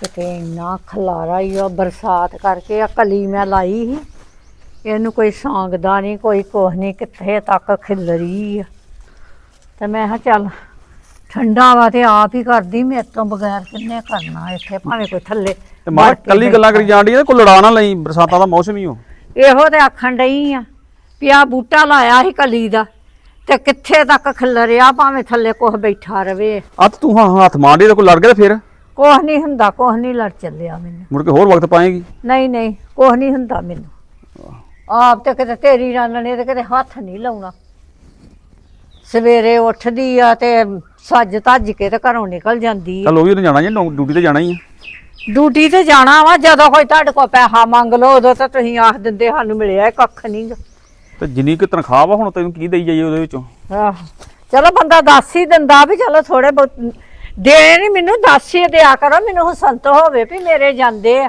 ਕਿਤੇ ਇੰਨਾ ਖਲਾਰਾ ਹੀ ਆ ਬਰਸਾਤ ਕਰਕੇ ਆ ਕਲੀ ਮੈਂ ਲਾਈ ਸੀ। ਇਹਨੂੰ ਕੋਈ ਸਾਂਗਦਾ ਨਹੀਂ ਕੋਈ ਕੁਛ ਨਹੀਂ ਕਿੱਥੇ ਤੱਕ ਖਿਲਰੀ ਆ। ਤੇ ਮੈਂ ਕਿਹਾ ਚੱਲ ਠੰਡਾ ਵਾ ਤੇ ਆਪ ਹੀ ਕਰਦੀ ਮੇਰੇ ਤੋਂ ਬਗੈਰ ਕਿੰਨੇ ਕਰਨਾ ਇੱਥੇ ਭਾਵੇਂ ਕੋਈ ਥੱਲੇ ਤੇ ਮਾਂ ਕੱਲੀ ਗੱਲਾਂ ਕਰੀ ਜਾਂਦੀ ਐ ਕੋਈ ਲੜਾ ਨਾ ਲਈ ਬਰਸਾਤਾਂ ਦਾ ਮੌਸਮ ਹੀ ਹੋ ਇਹੋ ਤੇ ਆਖਣ ਡਈ ਆ ਵੀ ਆਹ ਬੂਟਾ ਲਾਇਆ ਸੀ ਕਲੀ ਦਾ ਤੇ ਕਿੱਥੇ ਤੱਕ ਖਿਲਰਿਆ ਭਾਵੇਂ ਥੱਲੇ ਕੁਛ ਬੈਠਾ ਰਵੇ। ਆ ਤੇ ਹਾਂ ਹੱਥ ਮਾਰਦੀ ਤੇ ਕੋਈ ਲੜ ਗਿਆ ਤੇ ਫਿਰ? ਕੁਛ ਨਹੀਂ ਹੁੰਦਾ ਕੁਛ ਨਹੀਂ ਲੜ ਚੱਲਿਆ ਮੈਨੂੰ। ਮੁੜ ਕੇ ਹੋਰ ਵਕਤ ਪਾਏਗੀ? ਨਹੀਂ ਨਹੀਂ ਕੁਛ ਨਹੀਂ ਹੁੰਦਾ ਮੈਨੂੰ। ਆਪ ਤੇ ਕਿਤੇ ਤੇਰੀ ਰੰਨ ਨੇ ਤੇ ਕਿਤੇ ਹੱਥ ਨਹੀਂ ਲਾਉਣਾ। ਸਵੇਰੇ ਉੱਠਦੀ ਆ ਤੇ ਸੱਜ ਧੱਜ ਕੇ ਤੇ ਘਰੋਂ ਨਿਕਲ ਜਾਂਦੀ ਆ। ਚੱਲ ਉਹ ਵੀ ਉਹਨੇ ਜਾਣਾ ਹੀ ਡਿਊਟੀ ਤੇ ਜਾਣਾ ਹੀ ਆ। ਡਿਊਟੀ ਤੇ ਜਾਣਾ ਵਾ ਜਦੋਂ ਕੋਈ ਤੁਹਾਡੇ ਕੋਲ ਪੈਸਾ ਮੰਗ ਲਓ ਉਦੋਂ ਤਾਂ ਤੁਸੀਂ ਆਖ ਦਿੰਦੇ ਸਾਨੂੰ ਮਿਲਿਆ ਕੱਖ ਨਹੀਂ ਤੇ ਜਿੰਨੀ ਕੁ ਤਨਖਾਹ ਵਾ ਹੁਣ ਤੈਨੂੰ ਕੀ ਦੇਈ ਜਾਈਏ ਉਹਦੇ ਵਿੱਚੋਂ? ਆਹ ਚਲੋ ਬੰਦਾ ਦੱਸ ਹੀ ਦਿੰਦਾ ਵੀ ਚਲੋ ਥੋੜੇ ਬਹੁਤ ਦੇ ਨਹੀਂ ਮੈਨੂੰ ਦੱਸ ਹੀ ਦਿਆ ਕਰੋ ਮੈਨੂੰ ਹਸੰਤ ਹੋਵੇ ਵੀ ਮੇਰੇ ਜਾਂਦੇ ਆ।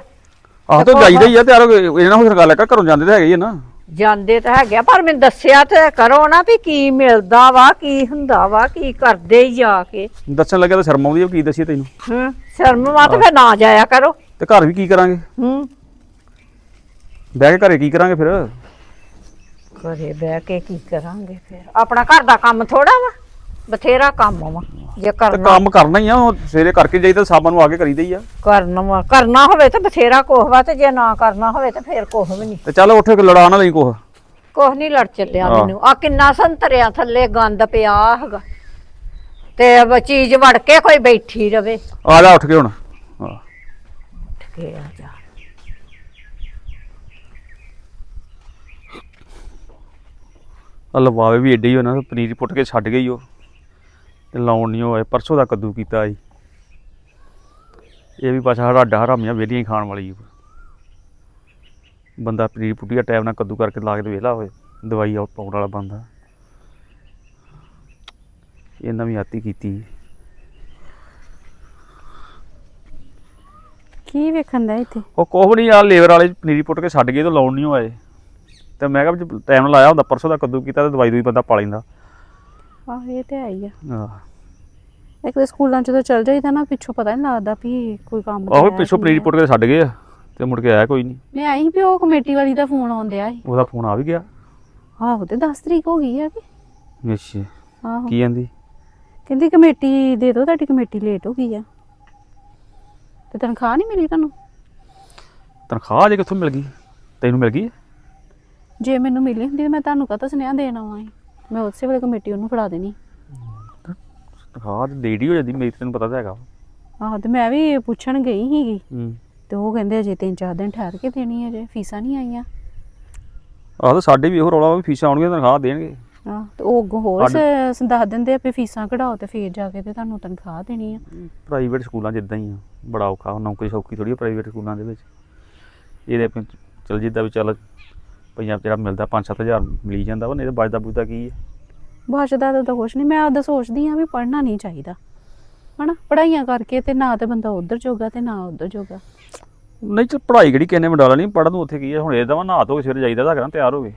ਆਹ ਤਾਂ ਜਾਈਦਾ ਹੀ ਆ ਤੇ ਯਾਰ ਇਹਨਾਂ ਨਾਲ ਗੱਲ ਕਰ ਘਰੋਂ ਜਾਂਦੇ ਤਾਂ ਹੈਗੇ ਹੀ ਆ ਨਾ। ਜਾਂਦੇ ਤਾਂ ਹੈਗੇ ਆ, ਪਰ ਮੈਨੂੰ ਦੱਸਿਆ ਤੇ ਕਰੋ ਨਾ ਵੀ ਕੀ ਮਿਲਦਾ ਵਾ ਕੀ ਹੁੰਦਾ ਵਾ ਕੀ ਕਰਦੇ ਹੀ ਜਾ ਕੇ। ਦੱਸਣ ਲੱਗਿਆ ਤਾਂ ਸ਼ਰਮ ਆਉਂਦੀ ਆ ਕੀ ਦੱਸੀਏ ਤੈਨੂੰ? ਹੂੰ ਸ਼ਰਮ ਮਤ ਫਿਰ ਨਾ ਜਾਇਆ ਕਰੋ। ਤੇ ਘਰ ਵੀ ਕੀ ਕਰਾਂਗੇ? ਹੂੰ। ਬਹਿ ਕੇ ਘਰੇ ਕੀ ਕਰਾਂਗੇ ਫਿਰ? ਘਰੇ ਬਹਿ ਕੇ ਕੀ ਕਰਾਂਗੇ ਫਿਰ? ਆਪਣਾ ਘਰ ਦਾ ਕੰਮ ਥੋੜਾ ਵਾ ਬਥੇਰਾ ਕੰਮ ਵਾ। ਜੇ ਤੇ ਕਰਨਾ ਕੰਮ ਕਰਨਾ ਹੀ ਆ ਉਹ ਸਵੇਰੇ ਕਰਕੇ ਜਾਈਦਾ ਸਾਬਾਂ ਨੂੰ ਆ ਕੇ ਕਰੀਦਾ ਹੀ ਆ। ਕਰਨਾ ਵਾ ਕਰਨਾ ਹੋਵੇ ਤਾਂ ਬਥੇਰਾ ਕੁਛ ਵਾ ਤੇ ਜੇ ਨਾ ਕਰਨਾ ਹੋਵੇ ਤਾਂ ਫਿਰ ਕੁਛ ਵੀ ਨਹੀਂ। ਤੇ ਚੱਲ ਉੱਠ ਕੇ ਲੜਾ ਨਾ ਲਈ ਕੁਛ। ਕੁਛ ਨਹੀਂ ਲੜ ਚੱਲਿਆ ਹਾਂ। ਮੈਨੂੰ। ਆ ਕਿੰਨਾ ਸੰਤਰਿਆ ਥੱਲੇ ਗੰਦ ਪਿਆ ਹੈਗਾ। ਤੇ ਬ- ਚੀਜ਼ ਵੜ ਕੇ ਕੋਈ ਬੈਠੀ ਰਵੇ। ਆ ਜਾ ਉੱਠ ਕੇ ਹੁਣ। ਹਾਂ। ਉੱਠ ਕੇ ਆ ਜਾ। ਆ ਲਵਾਵੇ ਵੀ ਏਡੇ ਹੀ ਉਹਨਾਂ ਪਨੀਰ ਪੁੱਟ ਕੇ ਛੱਡ ਗਈ ਉਹ। ਤੇ ਲਾਉਣ ਨਹੀਂ ਹੋਏ ਪਰਸੋਂ ਦਾ ਕੱਦੂ ਕੀਤਾ ਸੀ। ਇਹ ਵੀ ਪਾਛਾ ਹਰਾਡਾ ਹਰਾਮੀਆਂ ਵੇਲੀਆਂ ਹੀ ਖਾਣ ਵਾਲੀ। ਬੰਦਾ ਪਨੀਰ ਪੁੱਟੀਆ ਟਾਈਮ ਨਾਲ ਕੱਦੂ ਕਰਕੇ ਲਾ ਕੇ ਤੇ ਵਿਹਲਾ ਹੋਏ ਦਵਾਈ ਆ ਪਾਉਣ ਵਾਲਾ ਬੰਦਾ। ਇਹਨਾਂ ਵੀ ਆਤੀ ਕੀਤੀ। ਕੀ ਵੇਖਣ ਦਾ ਇੱਥੇ? ਉਹ ਕੋਹ ਨਹੀਂ ਆ ਲੇਬਰ ਵਾਲੇ ਪਨੀਰੀ ਪੁੱਟ ਕੇ ਛੱਡ ਗਏ ਤੇ ਲਾਉਣ ਨਹੀਂ ਹੋਏ। ਤੇ ਮੈਂ ਕਿਹਾ ਟਾਈਮ ਲਾਇਆ ਹੁੰਦਾ ਪਰਸੋਂ ਦਾ ਕੱਦੂ ਕੀਤਾ ਤੇ ਦਵਾਈ ਦੂਈ ਬੰਦਾ ਪਾ ਲੈਂਦਾ। ਆਹ ਇਹ ਤੇ ਹੀ ਆ। ਆਹ। ਇੱਕ ਤਾਂ ਸਕੂਲਾਂ ਚ ਤਾਂ ਚੱਲ ਜਾਈਦਾ ਨਾ ਪਿੱਛੋਂ ਪਤਾ ਨਹੀਂ ਲੱਗਦਾ ਵੀ ਕੋਈ ਕੰਮ ਆਹੋ ਪਿੱਛੋਂ ਕੀ ਪਨੀਰੀ ਆ। ਪੁੱਟ ਕੇ ਛੱਡ ਗਏ ਆ ਤੇ ਮੁੜ ਕੇ ਆਇਆ ਕੋਈ ਨਹੀਂ ਮੈਂ ਆਈ ਵੀ ਉਹ ਕਮੇਟੀ ਵਾਲੀ ਦਾ ਫੋਨ ਆਉਂਦਿਆ ਸੀ। ਉਹਦਾ ਫੋਨ ਆ ਵੀ ਗਿਆ। ਆਹੋ ਤੇ 10 ਤਰੀਕ ਹੋ ਗਈ ਆ ਕਿ ਅੱਛਾ। ਆਹੋ। ਕੀ ਕਹਿੰਦੀ? ਕਹਿੰਦੀ ਕਮੇਟੀ ਦੇ ਦਿਓ ਤੁਹਾਡੀ ਕਮੇਟੀ ਲੇਟ ਹੋ ਗਈ ਆ। ਤੇ ਤਨਖਾਹ ਨਹੀਂ ਮਿਲੀ ਤੁਹਾਨੂੰ? ਤਨਖਾਹ ਜੇ ਕਿੱਥੋਂ ਮਿਲ ਗਈ? ਤੈਨੂੰ ਮਿਲ ਗਈ ਜੇ ਮੈਨੂੰ ਮਿਲੀ ਹੁੰਦੀ ਤਾਂ ਮੈਂ ਤੁਹਾਨੂੰ ਕਹਤਾ ਸੁਨੇਹਾ ਦੇਣ ਆਵਾਂ ਸੀ? ਮੈਂ ਉਸੇ ਵੇਲੇ ਕਮੇਟੀ ਉਹਨੂੰ ਫੜਾ ਦੇਣੀ। ਤਨਖਾਹ ਤੇ ਡੇਢੀ ਹੋ ਜਾਂਦੀ ਮੇਰੀ ਤੈਨੂੰ ਪਤਾ ਤਾਂ ਹੈਗਾ ਆਹੋ ਤੇ ਮੈਂ ਵੀ ਪੁੱਛਣ ਗਈ ਸੀਗੀ। ਹੂੰ। ਤੇ ਉਹ ਕਹਿੰਦੇ ਅਜੇ ਤਿੰਨ ਚਾਰ ਦਿਨ ਠਹਿਰ ਕੇ ਦੇਣੀ ਹੈ ਜੇ ਫੀਸਾਂ ਨਹੀਂ ਆਈਆਂ। ਆਹ ਤਾਂ ਸਾਡੇ ਵੀ ਇਹੋ ਰੌਲਾ ਵਾ ਵੀ ਫੀਸਾਂ ਆਉਣਗੀਆਂ ਤਨਖਾਹ ਦੇਣਗੇ। ਆਹ ਤੇ ਉਹ ਅੱਗੋਂ ਹੋਰ ਸ- ਦੱਸ ਦਿੰਦੇ ਆ ਵੀ ਫੀਸਾਂ ਕਢਾਓ ਤੇ ਫੇਰ ਜਾ ਕੇ ਤੇ ਤੁਹਾਨੂੰ ਤਨਖਾਹ ਦੇਣੀ ਆ। ਪ੍ਰਾਈਵੇਟ ਸਕੂਲਾਂ 'ਚ ਇਦਾਂ ਹੀ ਆ ਬੜਾ ਔਖਾ ਉਹ ਨੌਕਰੀ ਸੌਖੀ ਥੋੜੀ ਪ੍ਰਾਈਵੇਟ ਸਕੂਲਾਂ ਦੇ ਵਿੱਚ। ਇਹਦੇ ਆਪੇ ਚਲ ਜਿੱਦਾਂ ਵੀ ਚੱਲ ਪੰਜਾਬ ਜਿਹੜਾ ਮਿਲਦਾ 5-7000 ਮਿਲੀ ਜਾਂਦਾ ਵਾ ਨਹੀਂ ਤਾਂ ਬਚਦਾ ਬੁਝਦਾ ਕੀ ਹੈ ਬਚਦਾ ਤਾਂ ਕੁਛ ਨਹੀਂ ਮੈਂ ਆਪਦਾ ਸੋਚਦੀ ਆ ਵੀ ਪੜ੍ਹਨਾ ਨਹੀਂ ਚਾਹੀਦਾ। ਹਨਾ? ਪੜ੍ਹਾਈਆਂ ਕਰਕੇ ਤੇ ਨਾ ਤੇ ਬੰਦਾ ਉਧਰ ਜੋਗਾ ਤੇ ਨਾ ਉਧਰ ਜੋਗਾ। ਨਹੀਂ ਚਲ ਪੜ੍ਹਾਈ ਕਿਹੜੀ ਕਿੰਨੇ ਵਡਾਲਾ ਨਹੀਂ ਪੜ੍ਹਨ ਨੂੰ ਉੱਥੇ ਕੀ ਹੈ ਹੁਣ ਇਹਦਾ ਵਾ ਨਹਾ ਧੋ ਕੇ ਸਵੇਰੇ ਜਾਈਦਾ ਤਾਂ ਕਰਾਂ ਤਿਆਰ ਹੋ ਗਏ।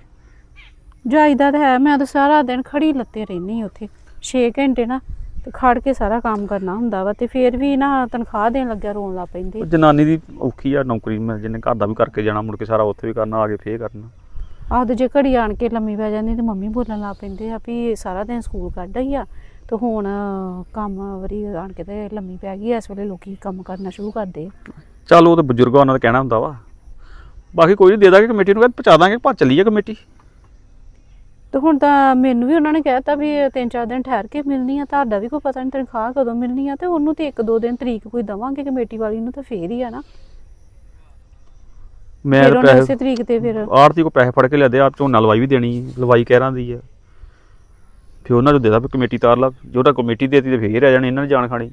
ਜਾਈਦਾ ਤਾਂ ਹੈ ਮੈਂ ਤਾਂ ਸਾਰਾ ਦਿਨ ਖੜੀ ਲੱਤੇ ਰਹਿਣੀ ਉੱਥੇ। 6 ਘੰਟੇ ਨਾ ਤੇ ਖੜ ਕੇ ਸਾਰਾ ਕੰਮ ਕਰਨਾ ਹੁੰਦਾ ਵਾ ਤੇ ਫੇਰ ਵੀ ਨਾ ਤਨਖਾਹ ਦੇਣ ਲੱਗਿਆ ਰੋਣ ਲੱਗ ਪੈਂਦੇ। ਉਹ ਜਨਾਨੀ ਦੀ ਔਖੀ ਆ ਨੌਕਰੀ ਮਿਲ ਜਿਹਨੇ ਘਰ ਦਾ ਵੀ ਕਰਕੇ ਜਾਣਾ ਮੁੜ ਕੇ ਸਾਰਾ ਉੱਥੇ ਵੀ ਕਰਨਾ ਆ ਕੇ ਫੇਰ ਕਰਨਾ। ਤੇ ਜੇ ਘੜੀ ਆਣ ਕੇ ਲੰਮੀ ਪੈ ਜਾਂਦੀ ਤੇ ਮੰਮੀ ਬੋਲਣ ਲੱਗ ਪੈਂਦੇ ਆ ਵੀ ਸਾਰਾ ਦਿਨ ਸਕੂਲ ਕੱਢ ਆਈ ਆ ਤੇ ਹੁਣ ਕੰਮ ਵਰੀ ਆਣ ਕੇ ਤੇ ਲੰਮੀ ਪੈ ਗਈ ਇਸ ਵੇਲੇ ਲੋਕੀ ਕੰਮ ਕਰਨਾ ਸ਼ੁਰੂ ਕਰਦੇ। ਚੱਲ ਉਹ ਤੇ ਬਜ਼ੁਰਗਾਂ ਉਹਨਾਂ ਦਾ ਕਹਿਣਾ ਹੁੰਦਾ ਵਾ। ਬਾਕੀ ਕੋਈ ਨਹੀਂ ਦੇ ਦਾਂਗੇ ਕਮੇਟੀ ਨੂੰ ਕਹਿੰਦੇ ਪਹੁੰਚਾ ਦਾਂਗੇ ਭਾ ਚੱਲੀ ਆ ਕਮੇਟੀ। ਤੇ ਹੁਣ ਤਾਂ ਮੈਨੂੰ ਵੀ ਉਹਨਾਂ ਨੇ ਕਹਿਤਾ ਵੀ ਇਹ ਤਿੰਨ ਚਾਰ ਦਿਨ ਠਹਿਰ ਕੇ ਮਿਲਣੀ ਆ ਤੁਹਾਡਾ ਵੀ ਕੋਈ ਪਤਾ ਨਹੀਂ ਤਨਖਾਹ ਕਦੋਂ ਮਿਲਣੀ ਆ ਤੇ ਉਹਨੂੰ ਤੇ ਇੱਕ ਦੋ ਦਿਨ ਤਰੀਕ ਕੋਈ ਦਵਾਂਗੇ ਕਮੇਟੀ ਵਾਲੀ ਨੂੰ ਤਾਂ ਫੇਰ ਹੀ ਆ ਨਾ। ਮੈਂ ਫਿਰ ਤਾਂ ਉਹਨੇ ਪੈਸੇ ਇਸੇ ਤਰੀਕ ਤੇ ਫਿਰ। ਆੜਤੀ ਕੋ ਪੈਸੇ ਫੜ ਕੇ ਲਿਆਦੇ ਆਪ ਝੋਨਾ ਲਵਾਈ ਵੀ ਦੇਣੀ ਹੈ, ਲਵਾਈ ਕਹਿਰਾਂ ਦੀ ਆ। ਫਿਰ ਉਹਨਾਂ ਨੂੰ ਦੇਦਾ ਵੀ ਕਮੇਟੀ ਤਾਰ ਲਾ ਜਿਹੜਾ ਕਮੇਟੀ ਦੇਤੀ ਤੇ ਫੇਰ ਆ ਜਾਣੀ ਇਹਨਾਂ ਨੇ ਜਾਣ ਖਾਣੀ।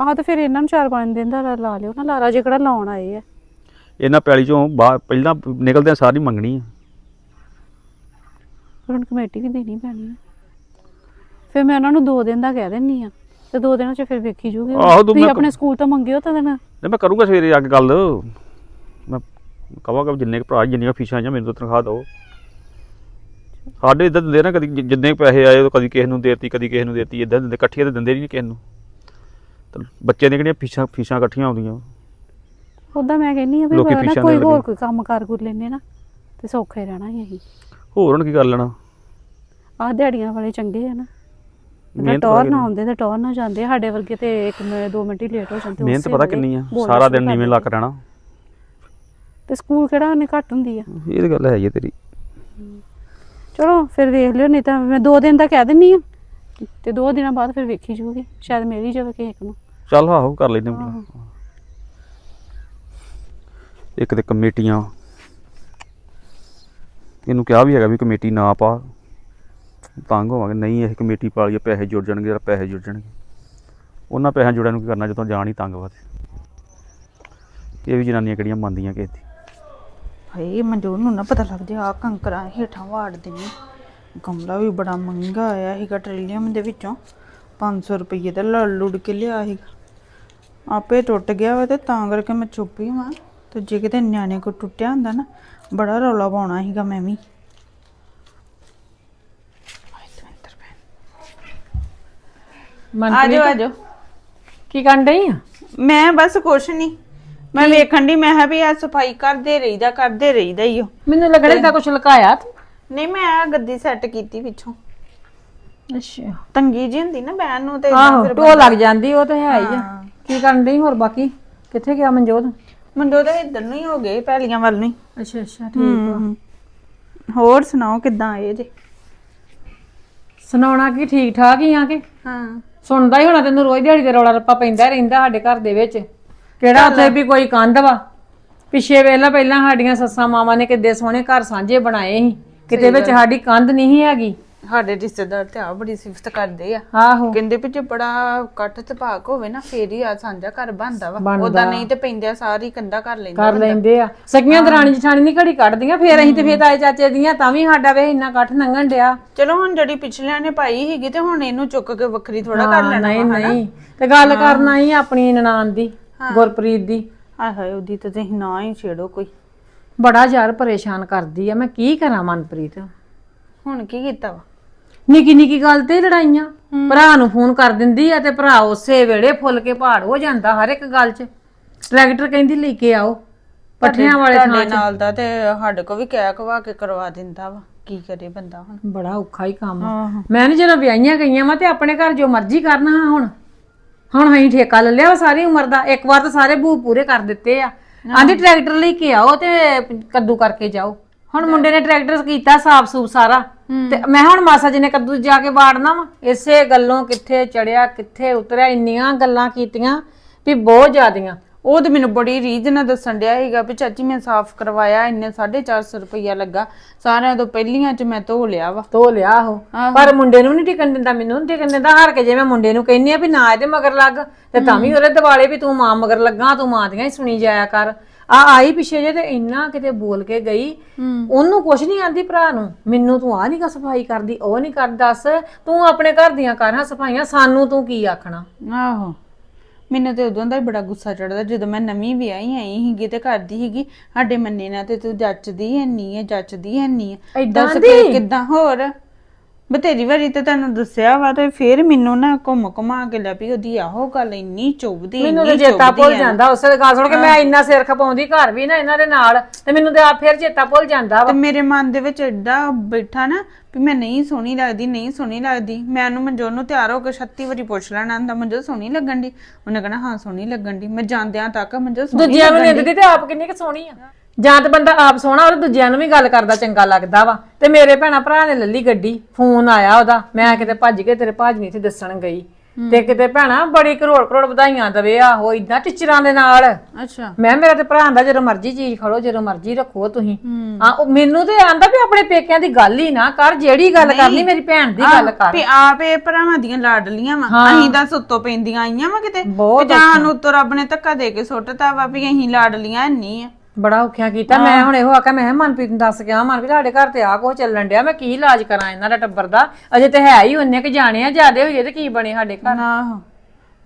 ਆਹ ਤੇ ਫਿਰ ਇਹਨਾਂ ਨੂੰ ਚਾਰ ਪੰਜ ਦਿਨ ਦਾ ਲਾ ਲਿਓ ਨਾ ਲਾਰਾ ਜੇ ਕਿਹੜਾ ਲਾਉਣ ਆਏ ਆ। ਇਹਨਾਂ ਪੈਲੀ ਚੋਂ ਬਾਹਰ ਪਹਿਲਾਂ ਨਿਕਲਦਿਆਂ ਸਾਰੀ ਮੰਗਣੀ ਆ। ਫਿਰ ਹੁਣ ਕਮੇਟੀ ਵੀ ਦੇਣੀ ਪੈਣੀ ਆ। ਫਿਰ ਮੈਂ ਉਹਨਾਂ ਨੂੰ ਦੋ ਦਿਨ ਦਾ ਕਹਿ ਦਿੰਨੀ ਆ ਤੇ ਦੋ ਦਿਨਾਂ ਚ ਫਿਰ ਵੇਖੀ ਜੂਗੀ। ਆਹੋ, ਤੂੰ ਤੁਸੀਂ ਮੈਂ- ਆਪਣੇ ਸਕੂਲ ਤੋਂ ਮੰਗਿਓ ਤਾਂ ਦੇਣਾ ਨਹੀਂ ਮੈਂ ਕਰੂੰਗਾ ਸਵੇਰੇ ਆ ਕੇ ਗੱਲ। ਮੈਂ ਕਹਾਂਗਾ ਵੀ ਜਿੰਨੇ ਭਰਾ ਜਿੰਨੀਆਂ ਫੀਸਾਂ ਜਾਂ ਮੈਨੂੰ ਤਾਂ ਤਨਖਾਹ ਦਿਓ। ਸਾਡੇ ਇਦਾਂ ਦਿੰਦੇ ਨਾ ਕਦੀ ਜਿੰਨੇ ਪੈਸੇ ਆਏ ਉਹ ਕਦੀ ਕਿਸੇ ਨੂੰ ਦੇਤੀ ਕਦੀ ਕਿਸੇ ਨੂੰ ਦੇਤੀ। ਇਦਾਂ ਦਿੰਦੇ ਇਕੱਠੀਆਂ ਤਾਂ ਦਿੰਦੇ ਨਹੀਂ ਕਿਸੇ ਨੂੰ। ਤੇ ਬੱਚਿਆਂ ਦੀਆਂ ਕਿਹੜੀਆਂ ਫੀਸਾਂ ਫੀਸਾਂ ਇਕੱਠੀਆਂ ਆਉਂਦੀਆਂ? ਉਦਾਂ ਮੈਂ ਕਹਿੰਨੀ ਆ ਵੀ ਲੋਕੀ ਨਾ ਫੀਸਾਂ ਕੋਈ ਹੋਰ। ਕੋਈ ਕੰਮ ਕਰ ਗੁਰ ਲੈਨੇ ਨਾ ਤੇ ਸੌਖੇ ਰਹਿਣਾ ਹੀ ਅਸੀਂ ਹੋਰ ਹੁਣ ਕੀ ਕਰ ਲੈਣਾ? ਆਹ ਦਿਹਾੜੀਆਂ ਵਾਲੇ ਚੰਗੇ ਆ ਨਾ। ਮਿਹਨਤ ਟੌਰ ਨਾ। ਆਉਂਦੇ ਤੇ ਟੌਰ ਨਾ ਜਾਂਦੇ ਸਾਡੇ ਵਰਗੇ ਤੇ ਇੱਕ ਮਿੰਟ ਦੋ ਮਿੰਟ ਹੀ ਲੇਟ ਹੋ ਜਾਂਦੇ ਮਿਹਨਤ ਪਤਾ ਕਿੰਨੀ ਆ? ਸਾਰਾ ਦਿਨ ਕਰ ਨੀਵੇਂ। ਲੱਕ ਰਹਿਣਾ। ਤੇ ਸਕੂਲ ਕਿਹੜਾ ਉਹਨੇ ਘੱਟ ਹੁੰਦੀ ਆ? ਇਹ ਤਾਂ ਗੱਲ ਹੈ ਹੀ ਆ ਤੇਰੀ। ਚਲੋ ਫਿਰ ਵੇਖ ਲਿਓ ਨਹੀਂ ਤਾਂ ਮੈਂ ਦੋ ਦਿਨ ਦਾ ਕਹਿ ਦਿੰਨੀ ਆ। ਤੇ ਦੋ ਦਿਨਾਂ ਬਾਅਦ ਫਿਰ ਵੇਖੀ ਜੂਗੀ ਸ਼ਾਇਦ ਮਿਲ ਹੀ ਜਾਵੇ ਕਿਸੇ ਨੂੰ। ਚੱਲ ਆਹੋ ਕਰ ਲੈਨੇ। ਆਹੋ। ਇੱਕ ਤੇ ਕਮੇਟੀਆਂ। ਇਹਨੂੰ ਕਿਹਾ ਵੀ ਹੈਗਾ ਵੀ ਕਮੇਟੀ ਨਾ ਪਾ। ਤੰਗ ਹੋਵਾਂਗੇ। ਨਹੀਂ ਇਹ ਕਮੇਟੀ ਪਾ ਲਈਏ ਪੈਸੇ ਜੁੜ ਜਾਣਗੇ ਯਾਰ ਪੈਸੇ ਜੁੜ ਜਾਣਗੇ। ਉਹਨਾਂ ਪੈਸਿਆਂ ਜੁੜਿਆਂ ਨੂੰ ਕੀ ਕਰਨਾ ਜਦੋਂ ਜਾਣ ਹੀ ਤੰਗ ਵਾ ਤੇ। ਇਹ ਵੀ ਜਨਾਨੀਆਂ ਕਿਹੜੀਆਂ ਮੰਨਦੀਆਂ ਕਿਸੇ ਦੀ। ਹਾਏ ਮਨਜੋਤ ਨੂੰ ਨਾ ਪਤਾ ਲੱਗ ਜਾ ਆ ਕੰਕਰਾਂ ਹੇਠਾਂ ਵਾੜ ਦੇਣੀ ਗਮਲਾ ਵੀ ਬੜਾ ਮਹਿੰਗਾ ਆਇਆ ਸੀਗਾ ਟ੍ਰਿਲੀਅਮ ਦੇ ਵਿੱਚੋਂ। 500 ਰੁਪਏ ਦਾ ਲੜ ਲੁੜ ਕੇ ਲਿਆ ਸੀਗਾ। ਆਪੇ ਟੁੱਟ ਗਿਆ ਵਾ ਤੇ ਤਾਂ ਕਰਕੇ ਮੈਂ ਚੁੱਪ ਹੀ ਤੇ ਜੇ ਕਿਤੇ ਨਿਆਣੇ ਕੋ ਟੁੱਟਿਆ ਹੁੰਦਾ ਨਾ ਬੜਾ ਰੌਲਾ ਪਾਉਣਾ ਸੀਗਾ ਮੈਂ ਵੀ। ਆਜੋ ਆਜੋ। ਕੀ ਕਰਨ ਡਈ ਆ? ਮੈਂ ਬਸ ਕੁਛ ਨਹੀਂ ਮੈਂ ਵੇਖਣ ਦੀ ਮੈਂ ਕਿਹਾ ਵੀ ਆ ਸਫ਼ਾਈ ਕਰਦੇ ਰਹੀਦਾ ਕਰਦੇ ਰਹੀਦਾ ਹੀ ਓ। ਮੈਨੂੰ ਲੱਗਦਾ ਇਦਾਂ ਕੁਛ ਲੁਕਾਇਆ ਤੂੰ। ਨਹੀਂ ਮੈਂ ਆ ਗੱਦੀ ਸੈੱਟ ਕੀਤੀ ਪਿੱਛੋਂ। ਅੱਛਾ। ਤੰਗੀ ਜੀ ਹੁੰਦੀ ਨਾ ਬੈਨ ਨੂੰ ਤੇ ਏਦਾਂ ਆਹੋ ਫਿਰ ਟੋ ਲੱਗ ਜਾਂਦੀ ਉਹ ਤਾਂ ਹੈ ਹੀ ਆ। ਹਾਂ। ਕੀ ਕਰਨ ਡਈ ਹੋਰ ਬਾਕੀ? ਕਿੱਥੇ ਗਿਆ ਮਨਜੋਤ? ਮੰਡੋ ਤਾਂ ਇੱਧਰ ਨੂੰ ਹੀ ਹੋ ਗਏ ਪਹਿਲੀਆਂ ਵੱਲ ਨੂੰ ਹੀ। ਅੱਛਾ ਅੱਛਾ ਹਮ। ਹੋਰ ਸੁਣਾਓ ਕਿੱਦਾਂ ਆਏ ਜੇ? ਸੁਣਾਉਣਾ ਕੀ ਠੀਕ ਠਾਕ ਹੀ ਆ ਕਿ? ਹਾਂ। ਸੁਣਦਾ ਹੀ ਹੋਣਾ ਤੈਨੂੰ ਰੋਜ਼ ਦਿਹਾੜੀ ਤੇ ਰੌਲਾ ਰੱਪਾ ਪੈਂਦਾ ਹੀ ਰਹਿੰਦਾ ਸਾਡੇ ਘਰ ਦੇ ਵਿੱਚ। ਕਿਹੜਾ ਉੱਥੇ ਵੀ ਕੋਈ ਕੰਧ ਵਾ? ਪਿੱਛੇ ਵੇਲਾ ਪਹਿਲਾਂ ਸਾਡੀਆਂ ਸੱਸਾਂ ਮਾਵਾਂ ਨੇ ਕਿੱਦੇ ਸੋਹਣੇ ਘਰ ਸਾਂਝੇ ਬਣਾਏ ਸੀ। ਕਿਤੇ ਵਿੱਚ ਸਾਡੀ ਕੰਧ ਨਹੀਂ ਸੀ ਹੈਗੀ। ਸਾਡੇ ਰਿਸ਼ਤੇਦਾਰ ਤੇ ਆ ਬੜੀ ਸਿਫਤ ਕਰਦੇ ਆ। ਆਹੋ। ਕਹਿੰਦੇ ਵੀ ਜੇ ਬੜਾ ਕੱਟ ਤੇ ਭਾਗ ਹੋਵੇ ਨਾ ਫੇਰ ਹੀ ਆ ਸਾਂਝਾ ਘਰ ਬਣਦਾ ਵਾ। ਬਣਦਾ। ਉਦਾਂ ਨਹੀਂ ਤੇ ਪੈਂਦਿਆ ਸਾਰੀ ਕੰਧਾ ਕਰ ਲੈਂਦਾ ਕਰ ਲੈਂਦੇ ਆ। ਸਕੀਆਂ ਦਰਾਣੀ ਜਠਾਣੀ ਨਹੀਂ ਘੜੀ ਕੱਢਦੀਆਂ ਫੇਰ ਅਸੀਂ ਤੇ ਫੇਰ ਤਾਏ ਚਾਚੇ ਦੀਆਂ ਤਾਂ ਵੀ ਸਾਡਾ ਵੇ ਇੰਨਾ ਇਕੱਠ ਲੰਘਣ ਡਿਆ। ਚਲੋ ਹੁਣ ਜਿਹੜੀ ਪਿਛਲਿਆਂ ਨੇ ਪਾਈ ਸੀਗੀ ਤੇ ਹੁਣ ਇਹਨੂੰ ਚੁੱਕ ਕੇ ਵੱਖਰੀ ਥੋੜਾ ਕਰ ਲੈਣਾ ਨਹੀਂ ਨਹੀਂ। ਤੇ ਗੱਲ ਕਰਨਾ ਹੀ ਆਪਣੀ ਨਨਾਣ ਦੀ। ਗੁਰਪ੍ਰੀਤ ਦੀ। ਹਾਏ ਹਾਏ ਉਹਦੀ ਤੇ ਤੁਸੀਂ ਨਾ ਹੀ ਛੇੜੋ ਕੋਈ। ਬੜਾ ਯਾਰ ਪਰੇਸ਼ਾਨ ਕਰਦੀ ਆ। ਮੈਂ ਕੀ ਕਰਾਂ ਮਨਪ੍ਰੀਤ? ਹੁਣ ਕੀ ਕੀਤਾ ਵਾ? ਨਿੱਕੀ ਨਿੱਕੀ ਗੱਲ ਤੇ ਹੀ ਲੜਾਈਆਂ। ਭਰਾ ਨੂੰ ਫੋਨ ਕਰ ਦਿੰਦੀ ਆ ਤੇ ਭਰਾ ਉਸੇ ਵੇਲੇ ਫੁੱਲ ਕੇ ਪਹਾੜ ਹੋ ਜਾਂਦਾ ਹਰ ਇੱਕ ਗੱਲ 'ਚ। ਟਰੈਕਟਰ ਕਹਿੰਦੀ ਲੈ ਕੇ ਆਓ। ਪੱਠਿਆਂ ਵਾਲੇ ਥਾਂ ਤੁਹਾਡੇ ਨਾਲ ਦਾ ਤੇ ਸਾਡੇ ਕੋ ਵੀ ਕਹਿ ਕਵਾ ਕੇ ਕਰਵਾ ਦਿੰਦਾ ਵਾ। ਕੀ ਕਰੇ ਬੰਦਾ ਹੁਣ? ਬੜਾ ਔਖਾ ਹੀ ਕੰਮ ਆ। ਮੈਂ ਨੀ ਜਦੋਂ ਵਿਆਹੀਆਂ ਗਈਆਂ ਵਾ ਤੇ ਆਪਣੇ ਘਰ ਜੋ ਮਰਜ਼ੀ ਕਰਨਾ ਹੁਣ। ਹੁਣ ਅਸੀਂ ਠੇਕਾ ਲੈ ਲਿਆ ਵਾ ਸਾਰੀ ਉਮਰ ਦਾ। ਇੱਕ ਵਾਰ ਤਾਂ ਸਾਰੇ ਭੂ ਪੂਰੇ ਕਰ ਦਿੱਤੇ ਆ। ਆਂਦੀ ਟਰੈਕਟਰ ਲੈ ਕੇ ਆਓ ਤੇ ਕੱਦੂ ਕਰਕੇ ਜਾਓ। ਹੁਣ ਮੁੰਡੇ ਨੇ ਟਰੈਕਟਰ ਕੀਤਾ ਸਾਫ਼ ਸੂਫ ਸਾਰਾ। ਤੇ ਮੈਂ ਹੁਣ ਮਾਸਾ ਜੀ ਨੇ ਕੱਦੂ ਜਾ ਕੇ ਵਾੜਨਾ ਵਾ। ਇਸੇ ਗੱਲੋਂ ਕਿੱਥੇ ਚੜਿਆ ਕਿੱਥੇ ਉਤਰਿਆ ਇੰਨੀਆਂ ਗੱਲਾਂ ਕੀਤੀਆਂ ਵੀ ਬਹੁਤ ਜ਼ਿਆਦੀਆਂ। ਉਹ ਤੇ ਮੈਨੂੰ ਬੜੀ ਰੀਝ ਨਾਲ ਦੱਸਣ ਡਿਆ ਸੀਗਾ ਵੀ ਚਾਚੀ ਮੈਂ ਸਾਫ਼ ਕਰਵਾਇਆ ਇੰਨੇ 450 ਰੁਪਈਆ ਲੱਗਾ। ਸਾਰਿਆਂ ਤੋਂ ਪਹਿਲੀਆਂ ਚ ਮੈਂ ਧੋ ਲਿਆ ਵਾ। ਧੋ ਲਿਆ ਉਹ। ਪਰ ਮੁੰਡੇ ਨੂੰ ਨਹੀਂ ਟਿਕਣ ਦਿੰਦਾ ਮੈਨੂੰ ਨਹੀਂ ਟਿਕਣ ਦਿੰਦਾ। ਹਾਰ ਕੇ ਜੇ ਮੈਂ ਮੁੰਡੇ ਨੂੰ ਕਹਿੰਨੀ ਆ ਵੀ ਨਾ ਇਹਦੇ ਮਗਰ ਲੱਗ ਤੇ ਤਾਂ ਵੀ ਉਹਦੇ ਦਿਵਾਲੇ ਵੀ ਤੂੰ ਮਾਂ ਮਗਰ ਲੱਗਾ ਤੂੰ ਮਾਂ ਦੀਆਂ ਹੀ ਸੁਣੀ ਜਾਇਆ ਕਰ। ਆ ਆਈ ਪਿੱਛੇ ਜੇ ਤੇ ਇੰਨਾ ਕਿਤੇ ਬੋਲ ਕੇ ਗਈ। ਉਹਨੂੰ ਕੁਛ ਨਹੀਂ ਆਂਦੀ ਭਰਾ ਨੂੰ ਮੈਨੂੰ ਤੂੰ ਆ ਨਹੀਂ ਕਾ ਸਫ਼ਾਈ ਕਰਦੀ ਉਹ ਨਹੀਂ ਕਰ ਦੱਸ। ਤੂੰ ਆਪਣੇ ਘਰ ਦੀਆਂ ਕਰ ਹਾਂ ਸਫਾਈਆਂ ਸਾਨੂੰ ਤੂੰ ਕੀ ਆਖਣਾ? ਆਹੋ। ਮੈਨੂੰ ਤੇ ਉਦੋਂ ਦਾ ਹੀ ਬੜਾ ਗੁੱਸਾ ਚੜਦਾ ਜਦੋਂ ਮੈਂ ਨਵੀਂ ਵਿਆਹੀ ਆਈ ਸੀਗੀ ਤੇ ਕਰਦੀ ਸੀਗੀ ਸਾਡੇ ਮੰਨੇ ਨਾਲ ਤੇ ਤੂੰ ਜੱਚਦੀ ਨਹੀਂ ਹੈ ਜੱਚਦੀ ਹੈ ਏਦਾਂ ਦੱਸ? ਫਿਰ ਕਿੱਦਾਂ ਹੋਰ ਬਤੇਰੀ ਵਾਰੀ ਤੇ ਤੈਨੂੰ ਦੱਸਿਆ ਵਾ ਤੇ ਫਿਰ ਮੈਨੂੰ ਨਾ ਘੁੰਮ ਘੁਮਾ ਕੇ ਲੈ ਵੀ ਉਹਦੀ ਆਹੋ ਗੱਲ ਇੰਨੀ ਚੁੱਭਦੀ ਮੈਨੂੰ ਤੇ ਇੰਨੀ ਚੇਤਾ ਚੁੱਭਦੀ ਭੁੱਲ ਆ। ਜਾਂਦਾ ਉਸੇ ਗੱਲ ਸੁਣ ਕੇ ਮੈਂ ਇੰਨਾ ਸਿਰ ਖਪਾਉਂਦੀ ਘਰ ਵੀ ਨਾ ਇਹਨਾਂ ਦੇ ਨਾਲ ਤੇ ਮੈਨੂੰ ਤੇ ਆਪ ਫੇਰ ਚੇਤਾ ਭੁੱਲ ਜਾਂਦਾ ਵਾ। ਤੇ ਮੇਰੇ ਮਨ ਦੇ ਵਿੱਚ ਐਡਾ ਬੈਠਾ ਨਾ ਵੀ ਮੈਂ ਨਹੀਂ ਸੋਹਣੀ ਲੱਗਦੀ ਨਹੀਂ ਸੋਹਣੀ ਲੱਗਦੀ। ਮੈਂ ਉਹਨੂੰ ਮਨਜੋਤ ਨੂੰ ਤਿਆਰ ਹੋ ਕੇ 36 ਵਾਰੀ ਪੁੱਛ ਲੈਣਾ ਹੁੰਦਾ ਮਨਜੋਤ ਸੋਹਣੀ ਲੱਗਣ ਦੀ ਉਹਨੇ ਕਹਣਾ ਹਾਂ ਸੋਹਣੀ ਲੱਗਣ ਦੀ ਮੈਂ ਜਾਂਦਿਆਂ ਤੱਕ ਮਨਜੋਤ ਸੋਹਣੀ ਦੂਜਿਆਂ ਨੂੰ ਨਿੰਦਦੀ ਤੇ ਆਪ ਕਿੰਨੀ ਕੁ ਸੋਹਣੀ ਆ। ਜਾਂ ਤੇ ਬੰਦਾ ਆਪ ਸੋਹਣਾ ਉਹ ਦੂਜਿਆਂ ਨੂੰ ਵੀ ਗੱਲ ਕਰਦਾ ਚੰਗਾ ਲੱਗਦਾ ਵਾ। ਤੇ ਮੇਰੇ ਭੈਣਾ ਭਰਾ ਨੇ ਲੱਲੀ ਗੱਡੀ ਫੋਨ ਆਇਆ ਉਹਦਾ। ਮੈਂ ਕਿਤੇ ਭੱਜ ਕੇ ਤੇਰੇ ਭਾਜੀ ਇੱਥੇ ਦੱਸਣ ਗਈ। ਤੇ ਕਿਤੇ ਭੈਣਾ ਬੜੀ ਕਰੋੜ ਕਰੋੜ ਵਧਾਈਆਂ ਦਵੇ ਆਹੋ ਇਦਾਂ ਟਿਚਰਾਂ ਦੇ ਨਾਲ। ਅੱਛਾ। ਮੈਂ ਮੇਰਾ ਤੇ ਭਰਾ ਦਾ ਜਦੋਂ ਮਰਜ਼ੀ ਚੀਜ਼ ਖੜੋ ਜਦੋਂ ਮਰਜ਼ੀ ਰੱਖੋ ਤੁਸੀਂ। ਹਾਂ। ਉਹ ਮੈਨੂੰ ਤੇ ਆਂਦਾ ਵੀ ਆਪਣੇ ਪੇਕਿਆਂ ਦੀ ਗੱਲ ਹੀ ਨਾ ਕਰ ਜਿਹੜੀ ਗੱਲ ਕਰਨੀ ਮੇਰੀ ਭੈਣ ਦੀ ਗੱਲ ਕਰ। ਵੀ ਆਪੇ ਭਰਾਵਾਂ ਦੀਆਂ ਲਾਡਲੀਆਂ ਵਾ। ਅਸੀਂ ਤਾਂ ਸੁੱਤੋਂ ਪੈਂਦੀਆਂ ਆਈਆਂ ਵਾ ਕਿਤੇ। ਬਹੁਤ ਵੀ ਜਾਂ ਨੂੰ ਤੋਂ ਰੱਬ ਨੇ ਧੱਕਾ ਦੇ ਕੇ ਸੁੱਟਤਾ ਵਾ ਵੀ ਅਸੀਂ ਲਾਡਲੀਆਂ ਨਹੀਂ ਆ। ਬੜਾ ਔਖਿਆ ਕੀਤਾ। ਮੈਂ ਹੁਣ ਇਹੋ ਆਖਿਆ ਮੈਂ ਕਿਹਾ ਮਨਪ੍ਰੀਤ ਨੂੰ ਦੱਸ ਗਿਆ ਮਨਪ੍ਰੀਤ ਸਾਡੇ ਘਰ ਤੇ ਆ ਕੁਛ ਚੱਲਣ ਡਿਆ। ਮੈਂ ਕੀ ਇਲਾਜ ਕਰਾਂ ਇਹਨਾਂ ਦਾ ਟੱਬਰ ਦਾ? ਅਜੇ ਤੇ ਹੈ ਹੀ ਉਹਨੇ ਕਿ ਜਾਣੇ ਆ ਜਿਆਦੇ ਹੋਈਏ ਤੇ ਕੀ ਬਣੇ ਸਾਡੇ ਘਰ? ਆਹੋ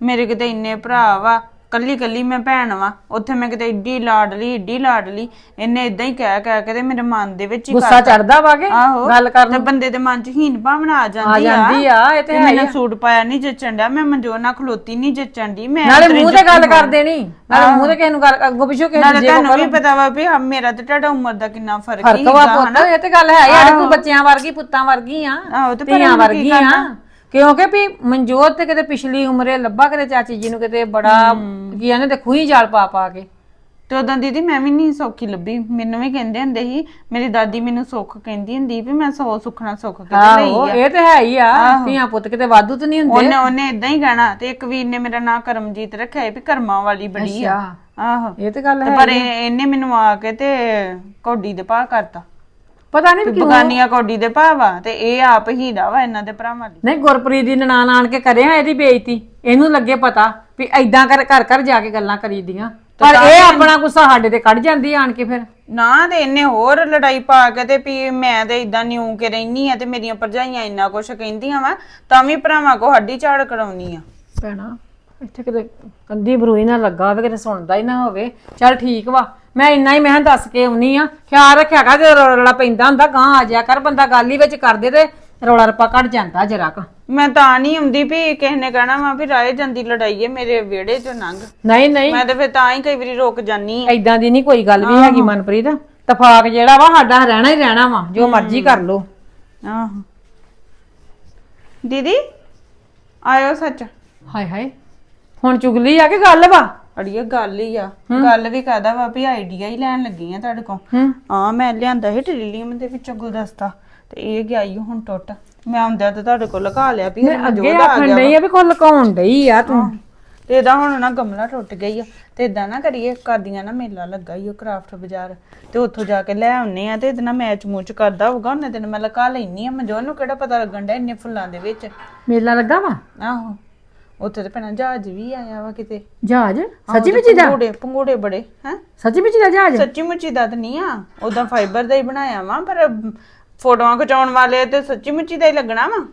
ਮੇਰੇ ਕਿਤੇ ਇੰਨੇ ਭਰਾ ਵਾ ਕੱਲੀ ਕੱਲੀ ਮੈਂ ਭੈਣ ਵਾਂ। ਉੱਥੇ ਮੈਂ ਕਿਤੇ ਏਡੀ ਲਾਡਲੀ ਏਡੀ ਲਾਡਲੀ ਇਹਨੇ ਇਦਾਂ ਹੀ ਕਹਿ ਕਹਿ ਕੇ ਤੇ ਮੇਰੇ ਮਨ ਦੇ ਵਿੱਚ ਹੀ ਗੁੱਸਾ ਕਰਤਾ। ਚੜਦਾ ਵਾ ਕੇ ਆਹੋ ਗੱਲ ਕਰਨ ਤੇ ਬੰਦੇ ਦੇ ਮਨ 'ਚ ਹੀਨ ਭਾਵਨਾ ਆ ਆ ਜਾਂਦੀ ਆ। ਜਾਂਦੀ ਆ ਇਹ ਤੇ ਤੇ ਹੈ ਹੀ ਮੈਨੂੰ ਆ। ਸੂਟ ਪਾਇਆ ਨਹੀਂ ਜੱਚਣ ਡਿਆ। ਮੈਂ ਮਨਜੋਰ ਨਾਲ ਖਲੋਤੀ ਨਹੀਂ ਜੱਚਣ ਦੀ ਮੈਂ ਨਾਲੇ ਮੂੰਹ ਤੇ ਗੱਲ। ਕਰ ਦੇਣੀ ਨਾਲੇ ਮੂੰਹ ਤੇ ਕਿਸੇ ਨੂੰ ਗੱਲ ਅੱਗੋਂ ਪਿੱਛੋਂ ਕਿਸੇ ਨਾਲੇ ਦੂਜੇ ਕੋਲ ਤੁਹਾਨੂੰ ਵੀ ਪਤਾ ਵਾ ਵੀ ਹਾਂ, ਮੇਰਾ ਤੇ ਤੁਹਾਡਾ ਉਮਰ ਦਾ ਕਿੰਨਾ ਫ਼ਰਕ ਫ਼ਰਕ ਹੀਗਾ ਵਾ ਪੁੱਤ ਹਨਾ? ਇਹ ਤੇ ਗੱਲ ਹੈ ਯਾਰ ਤੂੰ ਬੱਚਿਆਂ ਵਰਗੀ ਪੁੱਤਾਂ ਵਰਗੀ ਆ ਆਹੋ ਤੇ ਪਰ ਧੀਆਂ ਇਹਨੂੰ ਕੀ ਵਰਗੀ ਆ। ਕਿਉਂਕਿ ਵੀ ਮਨਜੋਤ ਤੇ ਕਿਤੇ ਪਿਛਲੀ ਉਮਰੇ ਲੱਭਾ ਕਿਤੇ ਚਾਚੀ ਜੀ ਨੂੰ ਕਿਤੇ ਬੜਾ ਕੀ ਆਨੇ ਤੇ ਖੂਹੀ ਜਾਲ ਪਾ ਪਾ ਕੇ। ਤੇ ਉਦੋਂ ਦੀਦੀ ਮੈਂ ਵੀ ਨਹੀਂ ਸੌਖੀ ਲੱਭੀ। ਮੈਨੂੰ ਵੀ ਕਹਿੰਦੇ ਹੁੰਦੇ ਸੀ ਮੇਰੀ ਦਾਦੀ ਮੈਨੂੰ ਸੁੱਖ ਕਹਿੰਦੀ ਹੁੰਦੀ ਵੀ ਮੈਂ ਸੌ ਸੁਖਣਾ ਸੁੱਖ ਕਿਤੇ ਆਹੋ ਲਈ ਆ। ਇਹ ਤੇ ਹੈ ਹੀ ਆ ਧੀਆਂ ਪੁੱਤ ਕਿਤੇ ਵਾਧੂ ਤੇ ਨਹੀਂ ਹੁੰਦੇ। ਉਹਨੇ ਉਹਨੇ ਇਦਾਂ ਹੀ ਕਹਿਣਾ ਤੇ ਇੱਕ ਵੀਰ ਨੇ ਮੇਰਾ ਨਾਂ ਕਰਮਜੀਤ ਰੱਖਿਆ ਵੀ ਕਰਮਾਂ ਵਾਲੀ ਬੜੀ ਆ। ਆਹੋ। ਇਹ ਤੇ ਗੱਲ ਤੇ ਹੈ ਪਰ ਇਹ- ਇਹਨੇ ਮੈਨੂੰ ਆ ਕੇ ਤੇ ਕੌਡੀ ਦੇ ਭਾਅ ਕਰਤਾ। ਪਤਾ ਨਹੀਂ ਕਿਉਂ। ਬਗਾਨੀਆਂ ਕੌਡੀ ਦੇ ਭਾਅ ਵਾ ਤੇ ਇਹ ਆਪ ਹੀਦਾ ਵਾ ਇਹਨਾਂ ਦੇ ਭਰਾਵਾਂ ਲਈ। ਨਹੀਂ ਗੁਰਪ੍ਰੀਤ ਦੀ ਨਨਾਣ ਆਣ ਕੇ ਕਰਿਆ ਇਹਦੀ ਬੇਇੱਜ਼ਤੀ। ਇਹਨੂੰ ਲੱਗੇ ਪਤਾ ਵੀ ਐਦਾਂ ਕਰ ਘਰ ਘਰ ਜਾ ਕੇ ਗੱਲਾਂ ਕਰੀਦੀਆਂ। ਪਰ ਇਹ ਆਪਣਾ ਗੁੱਸਾ ਸਾਡੇ ਤੇ ਕੱਢ ਜਾਂਦੀ ਆਣ ਕੇ ਫਿਰ। ਨਾ ਤੇ ਇਹਨੇ ਹੋਰ ਲੜਾਈ ਪਾ ਕੇ ਤੇ ਵੀ ਮੈਂ ਤੇ ਇਦਾਂ ਨਿਉ ਕੇ ਰਹਿਨੀ ਆ ਤੇ ਮੇਰੀਆਂ ਭਰਜਾਈਆਂ ਇੰਨਾ ਕੁਛ ਕਹਿੰਦੀਆਂ ਵਾ ਤਾਂ ਵੀ ਭਰਾਵਾਂ ਕੋ ਹੱਡੀ ਝਾੜ ਕਰਾਉਣੀ ਆ। ਭੈਣਾ ਇੱਥੇ ਕਿਤੇ ਕੰਦੀ ਬਰੂਈ ਨਾ ਲੱਗਾ ਹੋਵੇ ਕਿਤੇ ਸੁਣਦਾ ਹੀ ਨਾ ਹੋਵੇ। ਚੱਲ ਠੀਕ ਵਾ ਮੈਂ ਇੰਨਾ ਹੀ ਮੈਂ ਦੱਸ ਕੇ ਆਉਣੀ ਆ। ਖਿਆਲ ਰੱਖਿਆ ਕਰ ਜੇ ਰੌਲਾ ਪੈਂਦਾ ਹੁੰਦਾ ਗਾਂ ਆ ਜਾਇਆ ਕਰ। ਬੰਦਾ ਗੱਲ ਹੀ ਵਿੱਚ ਕਰਦੇ ਤੇ ਰੌਲਾ ਰੱਪਾ ਘਟ ਜਾਂਦਾ ਜਰਾ ਕ। ਮੈਂ ਤਾਂ ਨਹੀਂ ਆਉਂਦੀ ਵੀ ਕਿਸੇ ਨੇ ਕਹਿਣਾ ਵਾ ਵੀ ਰਾਏ ਜਾਂਦੀ ਲੜਾਈ ਏ ਮੇਰੇ ਵਿਹੜੇ 'ਚ ਨੰਗ ਨਹੀਂ ਨਹੀਂ। ਮੈਂ ਤੇ ਫਿਰ ਤਾਂ ਹੀ ਕਈ ਵਾਰੀ ਰੁਕ ਜਾਨੀ ਐਦਾਂ ਦੀ ਨਹੀਂ ਕੋਈ ਗੱਲ ਵੀ ਹੈਗੀ ਮਨਪ੍ਰੀਤ। ਤਫਾਕ ਜਿਹੜਾ ਵਾ ਸਾਡਾ ਰਹਿਣਾ ਹੀ ਰਹਿਣਾ ਵਾ ਜੋ ਮਰਜ਼ੀ ਕਰ ਲੋ ਆਹੋ। ਦੀਦੀ ਆਇਓ ਸੱਚ। ਹਾਏ ਹਾਏ। ਹੁਣ ਚੁਗਲੀ ਆ ਕਿ ਗੱਲ ਵਾ? ਅੜੀਏ ਗੱਲ ਹੀ ਆ। ਗੱਲ ਵੀ ਕਹਦਾ ਵਾ ਵੀ ਆਈਡੀਆ ਹੀ ਲੈਣ ਲੱਗੀ ਆ ਤੁਹਾਡੇ ਕੋਲ। ਹੂੰ। ਹਾਂ ਮੈਂ ਲਿਆਂਦਾ ਸੀ ਟ੍ਰਿਲੀਅਮ ਦੇ ਵਿੱਚੋਂ ਗੁਲਦਸਤਾ ਤੇ ਇਹ ਗਿਆ ਈ ਹੁਣ ਟੁੱਟ। ਮੈਂ ਆਉਂਦਾ ਤੇ ਤੁਹਾਡੇ ਕੋਲ ਲਗਾ ਲਿਆ ਵੀ ਅੱਗੇ ਆ ਆਖਣ ਡਈ ਆ ਵੀ ਕੋਈ ਲਕਾਉਣ ਡਈ ਆ ਤੂੰ। ਤੇ ਇਹਦਾ ਹੁਣ ਨਾ ਗਮਲਾ ਟੁੱਟ ਗਈ ਆ। ਤੇ ਇਦਾਂ ਨਾ ਕਰੀਏ ਕਰਦੀਆਂ ਨਾ ਮੇਲਾ ਲੱਗਾ ਈ ਉਹ ਕਰਾਫਟ ਬਾਜ਼ਾਰ। ਤੇ ਉੱਥੋਂ ਜਾ ਕੇ ਲੈ ਆਉਨੇ ਆ ਤੇ ਇਹਦੇ ਨਾਲ ਮੈਚ ਮੂਚ ਕਰਦਾ ਹੋਊਗਾ ਉਹਨੇ ਦਿਨ ਮੈਂ ਲਗਾ ਲੈਣੀ ਆ। ਮਨਜੋਤ ਨੂੰ ਕਿਹੜਾ ਪਤਾ ਲੱਗਣ ਡਿਆ ਇੰਨੇ ਫੁੱਲਾਂ ਦੇ ਵਿੱਚ। ਮੇਲਾ ਲੱਗਾ ਵਾ? ਆਹੋ। ਉੱਥੇ ਤੇ ਭੈਣਾ ਜਹਾਜ਼ ਵੀ ਆਇਆ ਵਾ ਕਿਤੇ। ਜਹਾਜ਼? ਸੱਚੀ ਵਿੱਚ ਦਾ? ਪੰਗੂੜੇ ਪੰਗੂੜੇ ਬੜੇ ਹੈ? ਸੱਚੀ ਵਿੱਚ ਦਾ ਜਹਾਜ਼? ਸੱਚੀ ਮੁੱਚੀ ਦਾ ਤਾਂ ਨਹੀਂ ਆ ਉਦਾਂ ਫਾਈਬਰ ਦਾ ਹੀ ਬਣਾਇਆ ਵਾ ਪਰ ਫੋਟੋਆਂ ਖਿਚਾਉਣ ਵਾਲੇ ਤੇ ਸੱਚੀ ਮੁੱਚੀ ਦਾ ਹੀ ਲੱਗਣਾ ਵਾ।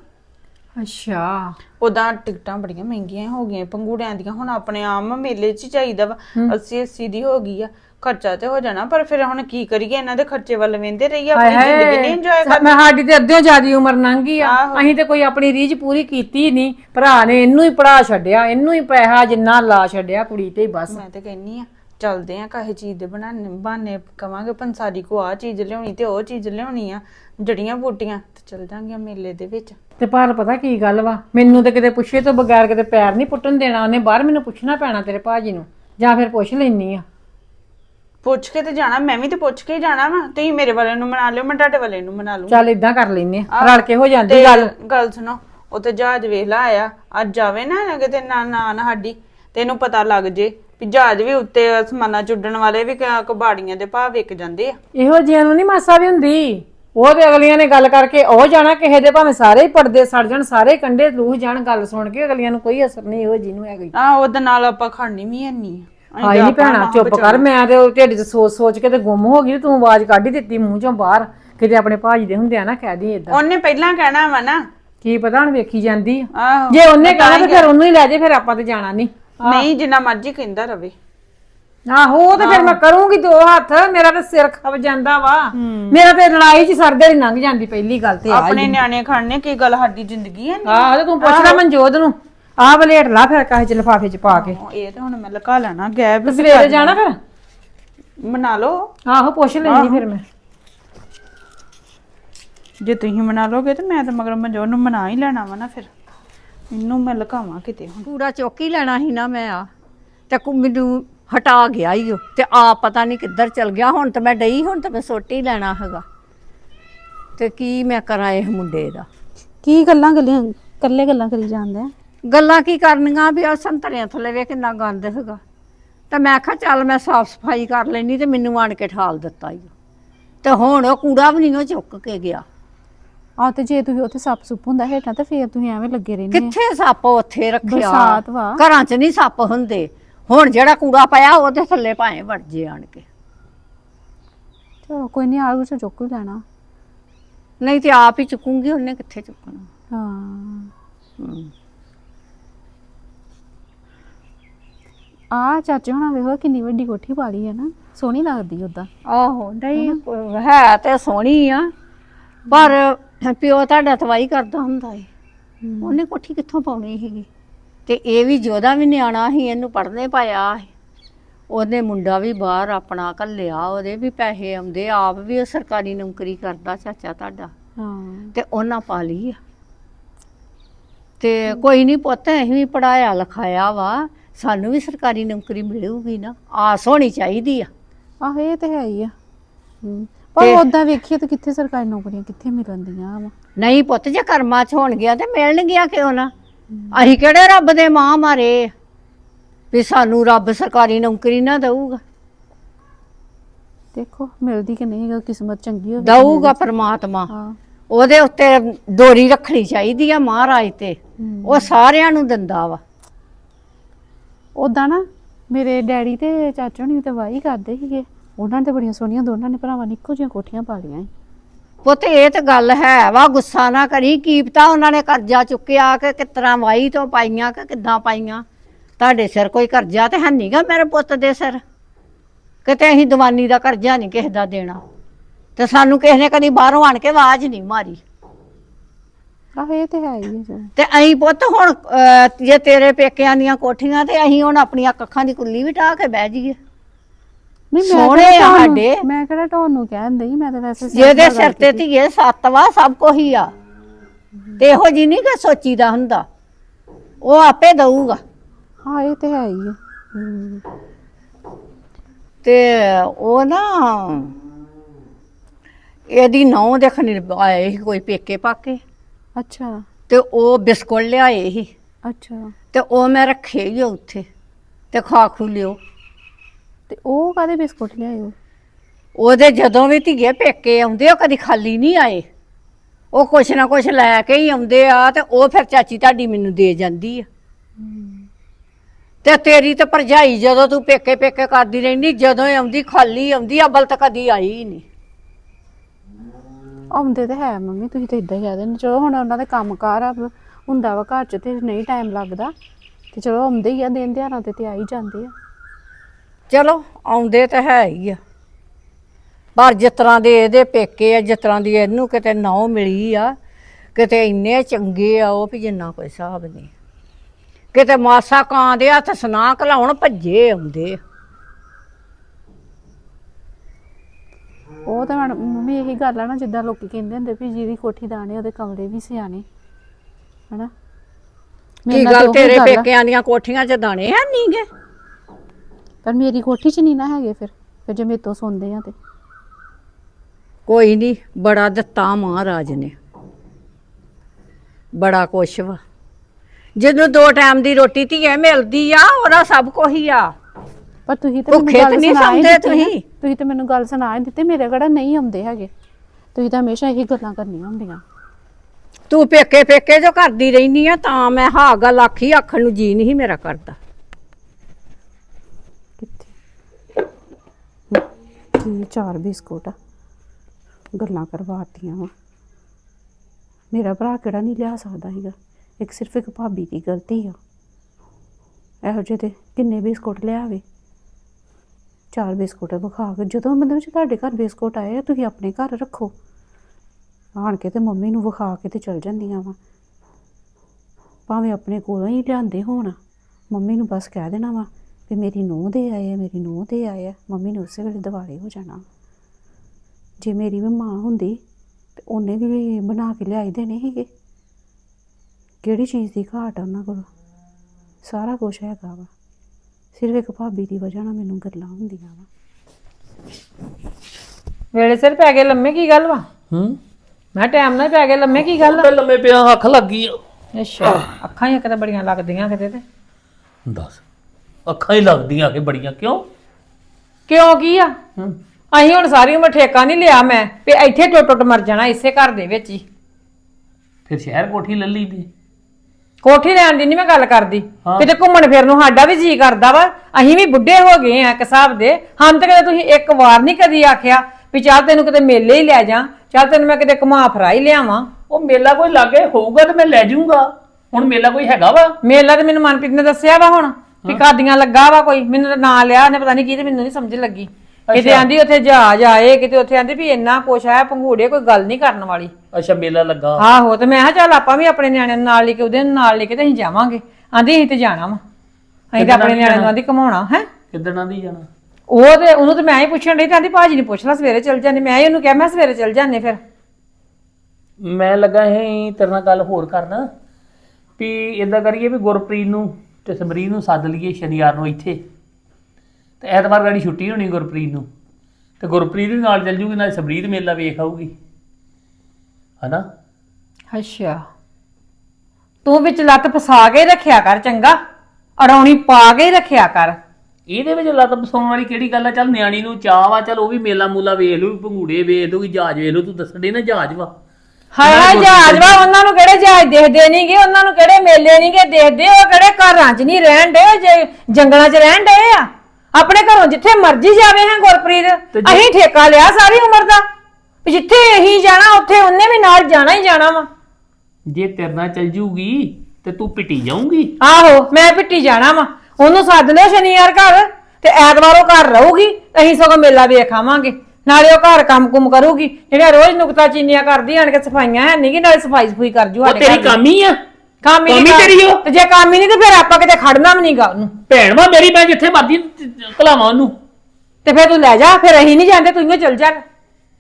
ਅੱਛਾ। ਉਦਾਂ ਟਿਕਟਾਂ ਬੜੀਆਂ ਮਹਿੰਗੀਆਂ ਹੋ ਗਈਆਂ ਪੰਗੂੜਿਆਂ ਦੀਆਂ। ਹੁਣ ਆਪਣੇ ਆਮ ਮੇਲੇ 'ਚ ਹੀ ਚਾਹੀਦਾ ਵਾ। 80 80 ਦੀ ਹੋ ਗਈ ਆ। ਖਰਚਾ ਤੇ ਹੋ ਜਾਣਾ ਪਰ ਫਿਰ ਹੁਣ ਕੀ ਕਰੀਏ? ਇਹਨਾਂ ਦੇ ਖਰਚੇ ਵੱਲ ਵੇਂਦੇ ਰਹੀਏ ਆਪਣੀ ਜ਼ਿੰਦਗੀ ਨਹੀਂ ਇੰਜੋਏ ਸਾ- ਮੈਂ ਸਾਡੀ ਤੇ ਅੱਧਿਓਂ ਜ਼ਿਆਦੀ ਉਮਰ ਲੰਘ ਗਈ ਆ। ਅਸੀਂ ਤੇ ਕੋਈ ਆਪਣੀ ਰੀਝ ਪੂਰੀ ਕੀਤੀ ਨਹੀਂ। ਭਰਾ ਨੇ ਇਹਨੂੰ ਹੀ ਪੜਾ ਛੱਡਿਆ ਇਹਨੂੰ ਹੀ ਪੈਸਾ ਜਿੰਨਾ ਲਾ ਛੱਡਿਆ ਕੁੜੀ ਤੇ ਹੀ ਬਸ। ਮੈਂ ਤੇ ਕਹਿੰਨੀ ਆ ਚਲਦੇ ਆ ਕਾਹੇ ਚੀਜ਼ ਦੇ ਬਣਾਣੇ ਬਹਾਨੇ ਕਵਾਂਗੇ ਪੰਸਾਰੀ ਕੋ ਆ ਚੀਜ਼ ਲਿਆਉਣੀ ਤੇ ਉਹ ਚੀਜ਼ ਲਿਆਉਣੀ ਆ ਜੜੀਆਂ ਬੂਟੀਆਂ ਤੇ ਚਲ ਜਾਂਗੀਆਂ ਮੇਲੇ ਦੇ ਵਿੱਚ। ਤੇ ਪਰ ਪਤਾ ਕੀ ਗੱਲ ਵਾ? ਮੈਨੂੰ ਤੇ ਕਿਤੇ ਪੁੱਛੇ ਤੋਂ ਬਗੈਰ ਕਿਤੇ ਪੈਰ ਨਹੀਂ ਪੁੱਟਣ ਦੇਣਾ ਉਹਨੇ ਬਾਹਰ ਮੈਨੂੰ ਪੁੱਛਣਾ ਪੈਣਾ ਤੇਰੇ ਭਾਜੀ ਨੂੰ ਜਾਂ ਫਿਰ ਪੁੱਛ ਲੈਣੀ ਆ। ਪੁੱਛ ਕੇ ਤੇ ਜਾਣਾ ਮੈਂ ਵੀ ਤੇ ਪੁੱਛ ਕੇ ਹੀ ਜਾਣਾ ਵਾ ਤੁਸੀਂ ਮੇਰੇ ਵਾਲੇ ਨੂੰ ਮਨਾ ਲਿਓ ਮੈਂ ਤੁਹਾਡੇ ਵਾਲੇ ਨੂੰ ਮਨਾ ਲੂੰ ਚੱਲ ਇਦਾਂ ਕਰ ਲੈਨੇ ਆ ਰਲ ਕੇ ਹੋ ਜਾਂਦੀ ਤੇ ਗੱਲ। ਗੱਲ ਸੁਣੋ ਉੱਥੇ ਜਹਾਜ਼ ਵੇਖ ਲਾ ਆਇਆ ਅੱਜ ਜਾਵੇ ਨਾ ਕਿਤੇ ਨਾ ਨਾ ਸਾਡੀ ਤੇ ਇਹਨੂੰ ਪਤਾ ਲੱਗ ਜੇ ਵੀ ਜਹਾਜ਼ ਵੀ ਉੱਤੇ ਅਸਮਾਨਾਂ ਚ ਉੱਡਣ ਵਾਲੇ ਵੀ ਕ- ਕਬਾੜੀਆਂ ਦੇ ਭਾਅ ਵਿਕ ਜਾਂਦੇ ਆ। ਇਹੋ ਜਿਹੀਆਂ ਨੂੰ ਨਹੀਂ ਮਾਸਾ ਵੀ ਹੁੰਦੀ। ਉਹ ਤੇ ਅਗਲੀਆਂ ਨੇ ਗੱਲ ਕਰਕੇ ਉਹ ਜਾਣਾ ਕਿਸੇ ਦੇ ਭਾਵੇਂ ਸਾਰੇ ਹੀ ਪਰਦੇ ਸੜ ਜਾਣ ਸਾਰੇ ਕੰਡੇ ਲੂਹ ਜਾਣ ਗੱਲ ਸੁਣ ਕੇ ਅਗਲੀਆਂ ਨੂੰ ਕੋਈ ਅਸਰ ਨਹੀਂ ਇਹੋ ਜੀ ਨੂੰ ਹੈਗੀ। ਆ ਉਹਦੇ ਨਾਲ ਆਪਾਂ ਖੜਨੀ ਵੀ ਨਹੀਂ ਆਈ ਨਹੀਂ ਭੈਣਾ ਚੁੱਪ ਕਰ ਮੈਂ ਤੇ ਉਹ ਢਿੱਡ 'ਚ ਸੋਚ ਸੋਚ ਕੇ ਤੇ ਗੁੰਮ ਹੋ ਗਈ ਤੇ ਆਵਾਜ਼ ਕੱਢ ਹੀ ਦਿੱਤੀ ਮੂੰਹ ਚੋਂ ਬਾਹਰ। ਕਿਤੇ ਆਪਣੇ ਭਾਜੀ ਦੇ ਹੁੰਦਿਆਂ ਨਾ ਕਹਿ ਦੀ ਏਦਾਂ। ਉਹਨੇ ਪਹਿਲਾਂ ਕਹਿਣਾ ਵਾ ਨਾ। ਕੀ ਪਤਾ ਹੁਣ ਵੇਖੀ ਜਾਂਦੀ ਆ। ਆਹੋ ਜੇ ਉਹਨੇ ਕਹਿਣਾ ਤੇ ਫਿਰ ਉਹਨੂੰ ਹੀ ਲੈ ਜੇ ਫਿਰ ਆਪਾਂ ਤੇ ਜਾਣਾ ਨਹੀਂ ਨਹੀਂ ਜਿੰਨਾ ਮਰਜ਼ੀ ਕਹਿੰਦਾ ਰਵੇ। ਆਹੋ ਉਹ ਤੇ ਫਿਰ ਮੈਂ ਕਰੂੰਗੀ ਦੋ ਹੱਥ ਮੇਰਾ ਤੇ ਸਿਰ ਖਪ ਜਾਂਦਾ ਵਾ। ਮੇਰਾ ਤੇ ਲੜਾਈ 'ਚ ਸਰਦੇ ਹੀ ਲੰਘ ਜਾਂਦੀ ਪਹਿਲੀ ਗੱਲ ਤੇ ਆ ਆਪਣੇ ਨਿਆਣੇ ਖੜਨੇ ਕੀ ਗੱਲ ਸਾਡੀ ਜ਼ਿੰਦਗੀ ਹੈ ਆਹ ਤੇ ਤੂੰ ਪੁੱਛ ਲੈ ਮਨਜੋਤ ਨੂੰ ਆਹ ਬਲੇਟ ਲਾ ਫਿਰ ਕਾਹੇ ਚ ਲਿਫਾਫੇ 'ਚ ਪਾ ਕੇ। ਇਹ ਤਾਂ ਹੁਣ ਮੈਂ ਲਗਾ ਲੈਣਾ ਗੈਬ ਸਵੇਰੇ ਜਾਣਾ ਫਿਰ? ਮਨਾ ਲਓ। ਆਹੋ ਪੁੱਛ ਲੈਂਦੀ ਫਿਰ ਮੈਂ। ਜੇ ਤੁਸੀਂ ਮਨਾ ਲੋਗੇ ਤੇ ਮੈਂ ਤਾਂ ਮਗਰ ਮਨਜੋਤ ਨੂੰ ਮਨਾ ਹੀ ਲੈਣਾ ਵਾ ਨਾ ਫਿਰ। ਇਹਨੂੰ ਮੈਂ ਲਗਾਵਾਂ ਕਿਤੇ ਹੁਣ। ਕੂੜਾ ਚੁੱਕ ਹੀ ਲੈਣਾ ਸੀ ਨਾ ਮੈਂ ਆ। ਤੇ ਕੁ- ਮੈਨੂੰ ਹਟਾ ਗਿਆ ਹੀ ਤੇ ਆ ਪਤਾ ਨਹੀਂ ਕਿੱਧਰ ਚਲ ਗਿਆ। ਹੁਣ ਤਾਂ ਮੈਂ ਡਈ ਹੁਣ ਤਾਂ ਮੈਂ ਸੁੱਟ ਹੀ ਲੈਣਾ ਹੈਗਾ। ਤੇ ਕੀ ਮੈਂ ਕਰਾਂ ਇਹ ਮੁੰਡੇ ਦਾ? ਕੀ ਗੱਲਾਂ ਗੱਲਾਂ ਕੱਲੇ ਗੱਲਾਂ ਕਰੀ ਜਾਂਦੇ ਆ? ਗੱਲਾਂ ਕੀ ਕਰਨੀਆਂ ਵੀ ਆ ਸੰਤਰਿਆਂ ਥੱਲੇ ਵੇ ਕਿੰਨਾ ਗੰਦ ਹੈਗਾ। ਤੇ ਮੈਂ ਕਿਹਾ ਚੱਲ ਮੈਂ ਸਾਫ਼ ਸਫ਼ਾਈ ਕਰ ਲੈਣੀ ਤੇ ਮੈਨੂੰ ਆਣ ਕੇ ਠਾਲ ਦਿੱਤਾ ਈ ਤੇ ਹੁਣ ਉਹ ਕੂੜਾ ਵੀ ਨਹੀਂ ਉਹ ਚੁੱਕ ਕੇ ਗਿਆ। ਆ ਤੇ ਜੇ ਤੁਸੀਂ ਉੱਥੇ ਸੱਪ ਸੁੱਪ ਹੁੰਦਾ ਹੇਠਾਂ ਤੇ ਫੇਰ ਤੁਸੀਂ ਐਵੇਂ ਲੱਗੇ ਰਹਿੰਦੇ ਆ। ਕਿੱਥੇ ਸੱਪ ਉੱਥੇ ਰੱਖਿਆ? ਬਰਸਾਤ ਵਾ। ਘਰਾਂ 'ਚ ਨਹੀਂ ਸੱਪ ਹੁੰਦੇ। ਹੁਣ ਜਿਹੜਾ ਕੂੜਾ ਪਿਆ ਉਹਦੇ ਥੱਲੇ ਭਾਵੇਂ ਵੜ ਜੇ ਆਣ ਕੇ। ਚਲੋ ਕੋਈ ਨਹੀਂ ਆਗੂ ਚ ਚੁੱਕ ਹੀ ਲੈਣਾ। ਨਹੀਂ ਤੇ ਆਪ ਹੀ ਚੁੱਕੂਗੀ ਉਹਨੇ ਕਿੱਥੇ ਚੁੱਕਣਾ? ਹਾਂ। ਆ ਚਾਚੇ ਹੁਣਾਂ ਵੇਖੋ ਕਿੰਨੀ ਵੱਡੀ ਕੋਠੀ ਪਾ ਲਈ ਹੈ ਨਾ ਸੋਹਣੀ ਲੱਗਦੀ ਉਦਾਂ ਆਹੋ ਨਹੀਂ ਹੈ ਤੇ ਸੋਹਣੀ ਆ ਪਰ ਪਿਓ ਤੁਹਾਡਾ ਤਵਾਈ ਕਰਦਾ ਹੁੰਦਾ ਏ। ਉਹਨੇ ਕੋਠੀ ਕਿੱਥੋਂ ਪਾਉਣੀ ਸੀਗੀ? ਤੇ ਇਹ ਵੀ ਜੋਦਾ ਵੀ ਨਿਆਣਾ ਸੀ ਇਹਨੂੰ ਪੜ੍ਹਨੇ ਪਾਇਆ ਸੀ। ਉਹਨੇ ਮੁੰਡਾ ਵੀ ਬਾਹਰ ਆਪਣਾ ਘੱਲਿਆ ਉਹਦੇ ਵੀ ਪੈਸੇ ਆਉਂਦੇ ਆਪ ਵੀ ਉਹ ਸਰਕਾਰੀ ਨੌਕਰੀ ਕਰਦਾ ਚਾਚਾ ਤੁਹਾਡਾ। ਹਾਂ। ਤੇ ਉਹਨਾਂ ਪਾ ਲਈ ਆ। ਤੇ ਕੋਈ ਨਹੀਂ ਪੁੱਤ ਅਸੀਂ ਵੀ ਪੜਾਇਆ ਲਿਖਾਇਆ ਵਾ। ਸਾਨੂੰ ਵੀ ਸਰਕਾਰੀ ਨੌਕਰੀ ਮਿਲੂਗੀ ਨਾ। ਆਸ ਹੋਣੀ ਚਾਹੀਦੀ ਆ। ਆਹ ਇਹ ਤੇ ਹੈ ਹੀ ਆ। ਹਮ, ਪਰ ਉਦਾਂ ਵੇਖੀਏ ਤਾਂ ਕਿੱਥੇ ਸਰਕਾਰੀ ਨੌਕਰੀਆਂ ਕਿੱਥੇ ਮਿਲਣ ਦੀਆਂ ਵਾ? ਨਹੀਂ ਪੁੱਤ ਜੇ ਕਰਮਾਂ 'ਚ ਹੋਣ ਗਿਆ ਤੇ ਮਿਲਣਗੀਆਂ ਕਿਉਂ ਨਾ? ਅਸੀਂ ਕਿਹੜੇ ਰੱਬ ਦੇ ਮਾਂ ਮਾਰੇ ਵੀ ਸਾਨੂੰ ਰੱਬ ਸਰਕਾਰੀ ਨੌਕਰੀ ਨਾ ਦਊਗਾ। ਦੇਖੋ ਮਿਲਦੀ ਕਿ ਨਹੀਂ ਅਗਰ ਕਿਸਮਤ ਚੰਗੀ ਹੋਵੇ ਦਊਗਾ ਪ੍ਰਮਾਤਮਾ। ਹਾਂ। ਉਹਦੇ ਉੱਤੇ ਦੋਰੀ ਰੱਖਣੀ ਚਾਹੀਦੀ ਆ ਮਹਾਰਾਜ ਤੇ। ਉਹ ਸਾਰਿਆਂ ਨੂੰ ਦਿੰਦਾ ਵਾ। ਉਦਾਂ ਨਾ ਮੇਰੇ ਡੈਡੀ ਤੇ ਚਾਚਾ ਹੁਣੀ ਤੇ ਵਾਹੀ ਕਰਦੇ ਸੀਗੇ। ਉਹਨਾਂ ਨੇ ਤੇ ਬੜੀਆਂ ਸੋਹਣੀਆਂ ਦੋਨਾਂ ਨੇ ਭਰਾਵਾਂ ਨੇ ਇੱਕੋ ਜਿਹੀਆਂ ਕੋਠੀਆਂ ਪਾ ਲਈਆਂ ਸੀ। ਪੁੱਤ ਇਹ ਤਾਂ ਗੱਲ ਹੈ ਵਾ ਗੁੱਸਾ ਨਾ ਕਰੀ ਕੀ ਪਤਾ ਉਹਨਾਂ ਨੇ ਕਰਜ਼ਾ ਚੁੱਕਿਆ ਕਿ ਤਰ੍ਹਾਂ ਵਾਈ ਤੋਂ ਪਾਈਆਂ ਕਿ ਕਿੱਦਾਂ ਪਾਈਆਂ। ਤੁਹਾਡੇ ਸਿਰ ਕੋਈ ਕਰਜ਼ਾ ਤੇ ਹੈ ਨਹੀਂਗਾ ਮੇਰੇ ਪੁੱਤ ਦੇ ਸਿਰ। ਕਿਤੇ ਅਸੀਂ ਦੀਵਾਨੀ ਦਾ ਕਰਜ਼ਾ ਨਹੀਂ ਕਿਸੇ ਦਾ ਦੇਣਾ। ਤੇ ਸਾਨੂੰ ਕਿਸੇ ਨੇ ਕਦੀ ਬਾਹਰੋਂ ਆਣ ਕੇ ਆਵਾਜ਼ ਨਹੀਂ ਮਾਰੀ। ਆਹ ਇਹ ਤੇ ਹੈ ਹੀ ਆ ਚਲੋ। ਤੇ ਅਸੀਂ ਪੁੱਤ ਹੁਣ ਅਹ, ਜੇ ਤੇਰੇ ਪੇਕਿਆਂ ਦੀਆਂ ਕੋਠੀਆਂ ਤੇ ਅਸੀਂ ਹੁਣ ਆਪਣੀਆਂ ਕੱਖਾਂ ਦੀ ਕੁੱਲੀ ਵੀ ਢਾਹ ਕੇ ਬਹਿ ਜਾਈਏ। ਨਹੀਂ ਸੋਹਣੇ ਕਿਹੜਾ ਆ ਤੁਹਾਨੂੰ- ਸਾਡੇ। ਮੈਂ ਕਿਹੜਾ ਤੁਹਾਨੂੰ ਕਹਿਣ ਦਈ ਮੈਂ ਤਾਂ ਵੈਸੇ ਸਿਰਫ ਜਿਹਦੇ ਗੱਲ ਸਿਰ ਤੇ ਕੀਤੀ। ਧੀਏ ਸੱਤ ਵਾ ਸਭ ਆ। ਤੇ ਇਹੋ ਜੀ ਨਹੀਂ ਕਿ ਸੋਚੀਦਾ ਹੁੰਦਾ। ਉਹ ਆਪੇ ਦਊਗਾ। ਹਾਂ ਇਹ ਤੇ ਹੈ ਹੀ ਆ। ਹਮ, ਤੇ ਉਹ ਨਾ ਇਹਦੀ ਨੌ ਦੇਖਣ ਆਏ ਸੀ ਕੋਈ ਪੇਕੇ ਪਾਕੇ। ਅੱਛਾ। ਤੇ ਉਹ ਬਿਸਕੁਟ ਲਿਆਏ ਸੀ। ਅੱਛਾ। ਤੇ ਉਹ ਮੈਂ ਰੱਖੇ ਹੀ ਆ ਉੱਥੇ। ਤੇ ਖਾ ਖੂ ਲਿਓ। ਤੇ ਉਹ ਕਾਦੇ ਬਿਸਕੁਟ ਲਿਆਇਓ ਉਹਦੇ ਜਦੋਂ ਵੀ ਧੀਏ ਪੇਕੇ ਆਉਂਦੇ ਉਹ ਕਦੀ ਖਾਲੀ ਨਹੀਂ ਆਏ। ਉਹ ਕੁਛ ਨਾ ਕੁਛ ਲੈ ਕੇ ਹੀ ਆਉਂਦੇ ਆ ਤੇ ਉਹ ਫਿਰ ਚਾਚੀ ਤੁਹਾਡੀ ਮੈਨੂੰ ਦੇ ਜਾਂਦੀ ਆ। ਤੇ ਤੇਰੀ ਤੇ ਭਰਜਾਈ ਜਦੋਂ ਤੂੰ ਪੇਕੇ ਪੇਕੇ ਕਰਦੀ ਰਹਿੰਦੀ ਜਦੋਂ ਹੀ ਆਉਂਦੀ ਖਾਲੀ ਆਉਂਦੀ ਅਬਲ ਤਾਂ ਕਦੀ ਆਈ ਹੀ ਨਹੀਂ। ਆਉਂਦੇ ਤੇ ਹੈ ਮੰਮੀ ਤੁਸੀਂ ਤਾਂ ਇਦਾਂ ਹੀ ਕਹਿ ਦਿੰਦੇ ਚਲੋ ਹੁਣ ਉਹਨਾਂ ਦੇ ਕੰਮਕਾਰ ਆ ਹੁੰਦਾ ਵਾ ਘਰ 'ਚ ਤੇ ਨਹੀਂ ਟਾਈਮ ਲੱਗਦਾ। ਤੇ ਚਲੋ ਆਉਂਦੇ ਹੀ ਆ ਦਿਨ ਦਿਹਾੜਾਂ ਤੇ ਤੇ ਆ ਹੀ ਜਾਂਦੇ ਆ। ਚਲੋ ਆਉਂਦੇ ਤਾਂ ਹੈ ਹੀ ਆ। ਪਰ ਜਿਸ ਤਰ੍ਹਾਂ ਦੇ ਇਹਦੇ ਪੇਕੇ ਆ ਜਿਸ ਤਰ੍ਹਾਂ ਦੀ ਇਹਨੂੰ ਕਿਤੇ ਨੌ ਮਿਲੀ ਆ ਕਿਤੇ ਇੰਨੇ ਚੰਗੇ ਆ ਉਹ ਵੀ ਜਿੰਨਾ ਕੋਈ ਹਿਸਾਬ ਨਹੀਂ। ਕਿਤੇ ਮਾਸਾ ਕਾਂ ਦੇ ਹੱਥ ਸੁਨਾ ਘਲਾਉਣ ਭੱਜੇ ਆਉਂਦੇ ਆ। ਉਹ ਤਾਂ ਹੁਣ ਮੰਮੀ ਇਹੀ ਗੱਲ ਆ ਨਾ ਜਿੱਦਾਂ ਲੋਕੀ ਕਹਿੰਦੇ ਹੁੰਦੇ ਵੀ ਜਿਹਦੀ ਕੋਠੀ ਦਾਣੇ ਉਹਦੇ ਕਮਰੇ ਵੀ ਸਿਆਣੇ। ਹਨਾ? ਕੀ ਗੱਲ ਤੇਰੇ। ਪੇਕਿਆਂ ਦੀਆਂ ਕੋਠੀਆਂ 'ਚ ਦਾਣੇ ਹੈ ਨਹੀਂਗੇ ਪਰ ਮੇਰੀ ਕੋਠੀ 'ਚ ਨਹੀਂ ਨਾ ਹੈਗੇ ਫਿਰ ਫਿਰ ਜੇ ਮੇਰੇ ਤੋਂ ਸੁਣਦੇ ਆ ਤੇ। ਕੋਈ ਨਹੀਂ ਬੜਾ ਦਿੱਤਾ ਮਹਾਰਾਜ ਨੇ। ਬੜਾ ਕੁਛ ਵਾ। ਜਦੋਂ ਦੋ ਟਾਈਮ ਦੀ ਰੋਟੀ ਧੀਏ ਮਿਲਦੀ ਆ ਉਹਦਾ ਸਭ ਕੁਝ ਹੀ ਆ। ਪਰ ਤੁਸੀਂ ਤਾਂ ਭੁੱਖੇ ਤਾਂ ਨਹੀਂ ਸੁਣਾ ਹੀ ਸੌਂਦੇ ਦਿੱਤੀ ਨਾ। ਤੁਸੀਂ। ਤੁਸੀਂ ਤਾਂ ਮੈਨੂੰ ਗੱਲ ਸੁਣਾ ਹੀ ਦਿੱਤੀ ਮੇਰੇ ਕਿਹੜਾ ਨਹੀਂ ਆਉਂਦੇ ਹੈਗੇ। ਤੁਸੀਂ ਤਾਂ ਹਮੇਸ਼ਾ ਇਹੀ ਗੱਲਾਂ ਕਰਨੀਆਂ ਹੁੰਦੀਆਂ। ਤੂੰ ਪੇਕੇ ਪੇਕੇ ਜੋ ਕਰਦੀ ਰਹਿਨੀ ਆ ਤਾਂ ਮੈਂ ਹਾਂ ਗੱਲ ਆਖੀ ਆਖਣ ਨੂੰ ਜੀ ਨਹੀਂ ਮੇਰਾ ਕਰਦਾ ਕਿੱਥੇ ਕੀ ਚਾਰ ਬਿਸਕੁਟ ਗੱਲਾਂ ਕਰਵਾਤੀਆਂ ਵਾ। ਮੇਰਾ ਭਰਾ ਕਿਹੜਾ ਨਹੀਂ ਲਿਆ ਸਕਦਾ ਹੈਗਾ ਇੱਕ ਸਿਰਫ ਇੱਕ ਭਾਬੀ ਦੀ ਗਲਤੀ ਆ। ਇਹੋ ਜਿਹੇ ਤੇ ਕਿੰਨੇ ਬਿਸਕੁਟ ਲਿਆਵੇ ਚਾਰ ਬਿਸਕੁਟ ਵਿਖਾ ਕੇ ਜਦੋਂ ਮਤਲਬ ਜੇ ਤੁਹਾਡੇ ਘਰ ਬਿਸਕੁਟ ਆਏ ਆ, ਤੁਸੀਂ ਆਪਣੇ ਘਰ ਰੱਖੋ। ਆਣ ਕੇ ਤੇ ਮੰਮੀ ਨੂੰ ਵਿਖਾ ਕੇ ਤੇ ਚਲ ਜਾਂਦੀਆਂ ਵਾ। ਭਾਵੇਂ ਆਪਣੇ ਕੋਲੋਂ ਹੀ ਲਿਆਂਦੇ ਹੋਣ ਮੰਮੀ ਨੂੰ ਬਸ ਕਹਿ ਦੇਣਾ ਵਾ ਵੀ ਮੇਰੀ ਨੂੰਹ ਦੇ ਆਏ ਆ ਮੇਰੀ ਨੂੰਹ ਦੇ ਆਏ ਆ ਮੰਮੀ ਨੇ ਉਸੇ ਵੇਲੇ ਦਿਵਾਲੇ ਹੋ ਜਾਣਾ। ਜੇ ਮੇਰੀ ਵੀ ਮਾਂ ਹੁੰਦੀ ਤੇ ਉਹਨੇ ਵੀ ਬਣਾ ਕੇ ਲਿਆਈ ਦੇਣੇ ਸੀਗੇ। ਕਿਹੜੀ ਚੀਜ਼ ਦੀ ਘਾਟ ਆ ਉਹਨਾਂ ਕੋਲ? ਸਾਰਾ ਕੁਝ ਹੈਗਾ ਵਾ। ਸਿਰਫ ਇੱਕ ਭਾਬੀ ਦੀ ਵਜ੍ਹਾ ਨਾਲ ਮੈਨੂੰ ਗੱਲਾਂ ਹੁੰਦੀਆਂ ਵਾ। ਵੇਲੇ ਸਿਰ ਪੈ ਗਏ ਲੰਮੇ ਕੀ ਗੱਲ ਵਾ? ਹੂੰ? ਮੈਂ ਟਾਈਮ ਨਾਲ ਪੈ ਗਏ ਲੰਮੇ ਕੀ ਗੱਲ ਲੰਮੇ ਪਿਆ ਅੱਖ ਲੱਗ। ਅੱਛਾ ਅੱਖਾਂ ਹੀ ਕਿਤੇ ਬੜੀਆਂ ਲੱਗਦੀਆਂ ਕਿਤੇ ਤੇ। ਦੱਸ। ਅੱਖਾਂ ਹੀ ਲੱਗਦੀਆਂ ਕਿ ਬੜੀਆਂ ਕਿਉਂ? ਕਿਉਂ ਕੀ ਆ? ਹੂੰ। ਅਸੀਂ ਹੁਣ ਸਾਰੀ ਉਮਰ ਠੇਕਾ ਨਹੀਂ ਲਿਆ ਮੈਂ ਵੀ ਇੱਥੇ ਟੁੱਟ ਟੁੱਟ ਮਰ ਜਾਣਾ ਇਸੇ ਘਰ ਦੇ ਵਿੱਚ ਹੀ। ਫਿਰ ਸ਼ਹਿਰ ਕੋਠੀ ਲੈ ਲਈ ਦੀ ਕੋਠੀ ਲੈਣ ਦੀ ਨਹੀਂ ਮੈਂ ਗੱਲ ਕਰਦੀ। ਹਾਂ। ਕਿਤੇ ਘੁੰਮਣ ਫਿਰਨ ਨੂੰ ਸਾਡਾ ਵੀ ਜੀ ਕਰਦਾ ਵਾ। ਅਸੀਂ ਵੀ ਬੁੱਢੇ ਹੋ ਗਏ ਆ ਇੱਕ ਹਿਸਾਬ ਦੇ। ਹਮ ਤੇ ਕਦੇ ਤੁਸੀਂ ਇੱਕ ਵਾਰ ਨਹੀਂ ਕਦੀ ਆਖਿਆ ਵੀ ਚੱਲ ਤੈਨੂੰ ਕਿਤੇ ਮੇਲੇ ਹੀ ਲੈ ਜਾ ਚੱਲ ਤੈਨੂੰ ਮੈਂ ਕਿਤੇ ਘੁਮਾ ਫਰਾ ਹੀ ਲਿਆਵਾਂ। ਉਹ ਮੇਲਾ ਕੋਈ ਲਾਗੇ ਹੋਊਗਾ ਤੇ ਮੈਂ ਲੈ ਜਾਊਂਗਾ। ਹੁਣ ਮੇਲਾ ਕੋਈ ਹੈਗਾ ਵਾ? ਮੇਲਾ ਤੇ ਮੈਨੂੰ ਮਨਪ੍ਰੀਤ ਨੇ ਦੱਸਿਆ ਵਾ ਹੁਣ। ਵੀ ਕਾਦੀਆਂ ਲੱਗਾ ਵਾ ਕੋਈ ਮੈਨੂੰ ਤਾਂ ਨਾਂ ਲਿਆ ਉਹਨੇ ਪਤਾ ਨਹੀਂ ਕੀ ਤੇ ਮੈਨੂੰ ਨਹੀਂ ਸਮਝ ਲੱਗੀ। ਕਿਤੇ ਆਂਦੀ ਉੱਥੇ ਜਹਾਜ਼ ਆਏ ਕਿਤੇ ਉੱਥੇ ਆਂਦੀ ਵੀ ਇੰਨਾ ਕੁਛ ਹੈ ਪੰਘੂੜੇ ਕੋਈ ਗੱਲ ਨਹੀਂ ਕਰਨ ਵਾਲੀ। ਅੱਛਾ ਮੇਲਾ ਲੱਗਾ। ਆਹੋ ਤੇ ਮੈਂ ਕਿਹਾ ਚੱਲ ਆਪਾਂ ਵੀ ਆਪਣੇ ਨਿਆਣਿਆਂ ਨੂੰ ਨਾਲ ਲੈ ਕੇ ਉਹਦੇ ਨਾਲ ਲੈ ਕੇ ਤੇ ਅਸੀਂ ਜਾਵਾਂਗੇ। ਆਂਦੀ ਅਸੀਂ ਤੇ ਜਾਣਾ ਵਾ। ਅਸੀਂ ਤਾਂ ਆਪਣੇ ਨਿਆਣਿਆਂ ਨੂੰ ਆਂਦੀ ਕਮਾਉਣਾ ਹੈ? ਕਿੱਦਣ ਆਂਦੀ ਜਾਣਾ? ਉਹ ਤੇ ਉਹਨੂੰ ਤੇ ਮੈਂ ਹੀ ਪੁੱਛਣ ਡਈ ਤੇ ਆਂਦੀ ਭਾਜੀ ਨੇ ਪੁੱਛ ਲਾ ਸਵੇਰੇ ਚੱਲ ਜਾਂਦੇ। ਮੈਂ ਹੀ ਉਹਨੂੰ ਕਿਹਾ ਮੈਂ ਸਵੇਰੇ ਚੱਲ ਜਾਂਦੇ ਫਿਰ। ਮੈਂ ਲੱਗਾ ਇਹ ਤੇਰੇ ਨਾਲ ਗੱਲ ਹੋਰ ਕਰਨ ਵੀ ਇਦਾਂ ਕਰੀਏ ਵੀ ਗੁਰਪ੍ਰੀਤ ਨੂੰ ਤੇ ਸਮਰੀਤ ਨੂੰ ਸੱਦ ਲਈਏ ਸ਼ਨੀਵਾਰ ਨੂੰ ਇੱਥੇ। ਤੇ ਐਤਵਾਰ ਗਾੜੀ ਛੁੱਟੀ ਹੋਣੀ ਗੁਰਪ੍ਰੀਤ ਨੂੰ। ਤੇ ਗੁਰਪ੍ਰੀਤ ਵੀ ਨਾਲ ਚੱਲ ਜੂਗੀ ਨਾਲ ਸਮਰੀਤ ਮੇਲਾ ਵੇਖ ਆਊਗੀ। ਹਨਾ? ਅੱਛਾ। ਤੂੰ ਵਿੱਚ ਲੱਤ ਫਸਾ ਕੇ ਰੱਖਿਆ ਕਰ ਚੰਗਾ। ਅੜਾਉਣੀ ਪਾ ਕੇ ਰੱਖਿਆ ਕਰ। ਇਹਦੇ ਵਿੱਚ ਲੱਤ ਬਸਾਉਣ ਵਾਲੀ ਕਿਹੜੀ ਗੱਲ ਆ? ਚੱਲ ਨਿਆਣੀ ਨੂੰ ਚਾਹ ਵਾ ਚੱਲ ਉਹ ਵੀ ਮੇਲਾ ਮੂਲਾ ਵੇਖ ਲੂ ਭੰਗੂੜੇ ਵੇਖ ਲੂਗੀ ਜਹਾਜ਼ ਵੇਖ ਲੂ ਤੂੰ ਦੱਸਣ ਨਾ ਜਹਾਜ਼ ਵਾ। ਹਾਏ ਹਾਏ ਜਹਾਜ਼ ਵਾ ਉਹਨਾਂ ਨੂੰ ਕਿਹੜੇ ਜਹਾਜ਼ ਦੇਖਦੇ ਨਹੀਂਗੇ ਉਹਨਾਂ ਨੂੰ ਕਿਹੜੇ ਮੇਲੇ ਨਹੀਂਗੇ ਦੇਖਦੇ ਉਹ ਕਿਹੜੇ ਘਰਾਂ 'ਚ ਨਹੀਂ ਰਹਿਣ ਡੇ ਜੇ ਜੰਗਲਾਂ 'ਚ ਰਹਿਣ ਡੇ ਆ। ਆਪਣੇ ਘਰੋਂ ਜਿੱਥੇ ਮਰਜ਼ੀ ਜਾਵੇ ਹਾਂ ਗੁਰਪ੍ਰੀਤ ਅਸੀਂ ਠੇਕਾ ਲਿਆ ਸਾਰੀ ਉਮਰ ਦਾ। ਵੀ ਜਿੱਥੇ ਅਸੀਂ ਜਾਣਾ ਉੱਥੇ ਉਹਨੇ ਵੀ ਨਾਲ ਜਾਣਾ ਹੀ ਜਾਣਾ ਵਾ। ਜੇ ਤੇਰੇ ਨਾਲ ਚੱਲ ਜੂਗੀ ਤੇ ਤੂੰ ਪਿੱਟੀ ਜਾਊਂਗੀ? ਆਹੋ ਮੈਂ ਪਿੱਟੀ ਜਾਣਾ ਵਾ। ਉਹਨੂੰ ਸੱਦ ਲਿਓ ਸ਼ਨੀਵਾਰ ਘਰ ਤੇ ਐਤਵਾਰ ਉਹ ਘਰ ਰਹੂਗੀ ਅਸੀਂ ਸਗੋਂ ਮੇਲਾ ਵੇਖ ਆਵਾਂਗੇ। ਨਾਲੇ ਉਹ ਘਰ ਕੰਮ ਕੁਮ ਕਰੂਗੀ। ਜਿਹੜੀਆਂ ਰੋਜ਼ ਨੁਕਤਾ ਚੀਨੀਆਂ ਕਰਦੀ ਆਣ ਕੇ ਸਫਾਈਆਂ ਹੈ ਨਹੀਂ ਕਿ ਨਾਲੇ ਸਫ਼ਾਈ ਸਫੂਈ ਕਰ ਜੂ ਉਹ ਤੇਰੀ। ਕੰਮ ਹੀ ਆ। ਕੰਮ ਹੀ ਕੰਮ ਹੀ ਤੇਰੀ ਉਹ। ਤੇ ਜੇ ਕੰਮ ਹੀ ਨਹੀਂ ਤੇ ਫਿਰ ਆਪਾਂ ਕਿਤੇ ਖੜਨਾ ਵੀ ਨਹੀਂਗਾ ਉਹਨੂੰ। ਭੈਣ ਵਾ ਮੇਰੀ ਮੈਂ ਜਿੱਥੇ ਮਰਜ਼ੀ ਭਲਾਵਾਂ ਉਹਨੂੰ। ਤੇ ਫਿਰ ਤੂੰ ਲੈ ਜਾ ਫਿਰ ਅਸੀਂ ਨਹੀਂ ਜਾਂਦੇ ਤੂੰ ਹੀ ਚੱਲ ਜਾ।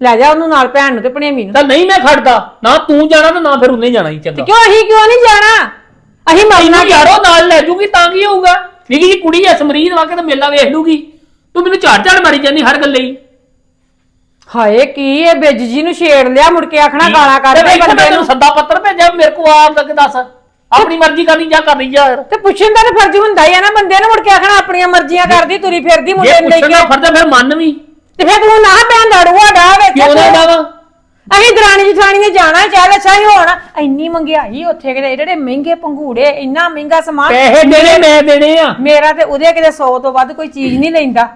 ਲੈ ਜਾ ਉਹਨੂੰ ਨਾਲ ਭੈਣ ਨੂੰ ਤੇ ਭਣੇਵੀਂ ਨੂੰ। ਤਾਂ ਨਹੀਂ ਮੈਂ ਖੜਦਾ ਨਾ ਤੂੰ ਜਾਣਾ ਤੇ ਨਾ ਫਿਰ ਉਹਨੇ ਜਾਣਾ ਹੀ ਚੰਗਾ। ਕਿਉਂ ਅਸੀਂ ਕਿਉਂ ਨਹੀਂ ਜਾਣਾ? ਅਸੀਂ ਮਰਨਾ ਯਾਰੋ ਨਾਲ ਲੈ ਜੂਗੀ ਤਾਂ ਕੀ ਹੋਊਗਾ? ਨਿੱਕੀ ਜੀ ਕੁੜੀ ਐ ਸਮਰੀਤ ਵਾ ਕੇ ਤੇ ਮੇਲਾ ਵੇਖ ਲੂਗੀ। ਤੂੰ ਮੈਨੂੰ ਝਾੜ ਝਾੜ ਮਾਰੀ ਜਾਂਦੀ ਹਰ ਗੱਲੇ ਹੀ। ਹਾਏ ਕੀ ਇਹ ਬਿੱਜ ਜੀ ਨੂੰ ਛੇੜ ਲਿਆ? ਮੁੜ ਕੇ ਆਖਣਾ ਗਾਲਾਂ ਮੈਂ ਬੰਦੇ ਨੂੰ। ਸੱਦਾ ਪੱਤਰ ਭੇਜਿਆ ਮੇਰੇ ਕੋ ਆਪ ਤੱਕ ਦੱਸ। ਆਪਣੀ ਮਰਜ਼ੀ ਕਰਨੀ ਜਾਂ ਕਰਨੀ ਜਾ ਯਾਰ। ਤੇ ਪੁੱਛਣ ਦਾ ਤਾਂ ਫਰਜ਼ ਹੁੰਦਾ ਹੀ ਆ ਨਾ ਬੰਦੇ ਨੂੰ ਮੁੜ ਕੇ ਆਖਣਾ ਆਪਣੀਆਂ ਮਰਜ਼ੀਆਂ ਕਰਦੀ ਤੁਰੀ ਫਿਰਦੀ ਮੁੰਡੇ ਨੂੰ ਲੈ ਪੁੱਛਣਾ ਫਰਜ਼ ਫਿਰ ਮੰਨ ਵੀ। ਤੇ ਫਿਰ ਤੂੰ ਨਾ ਭੈਣ ਦੜੂਆ ਡਾ ਵੇਖ ਕਿਉਂ ਨਾ ਡਾਵਾਂ ਅਸੀਂ ਦਰਾਣੀ ਜਠਾਣੀ ਨੇ ਜਾਣਾ ਚੱਲ ਅੱਛਾ ਹੀ ਹੋਣਾ। ਇੰਨੀ ਮੰਗਿਆਈ ਉੱਥੇ ਕਿਤੇ ਜਿਹੜੇ ਮਹਿੰਗੇ ਪੰਘੂੜੇ ਇੰਨਾ ਮਹਿੰਗਾ ਸਮਾਨ। ਪੈਸੇ ਦੇਣੇ ਮੈਂ ਦੇਣੇ ਆ। ਮੇਰਾ ਤੇ ਉਹਦੇ ਕਿਤੇ 100 ਤੋਂ ਵੱਧ ਕੋਈ ਚੀਜ਼ ਨਹੀਂ ਲੈਂਦਾ।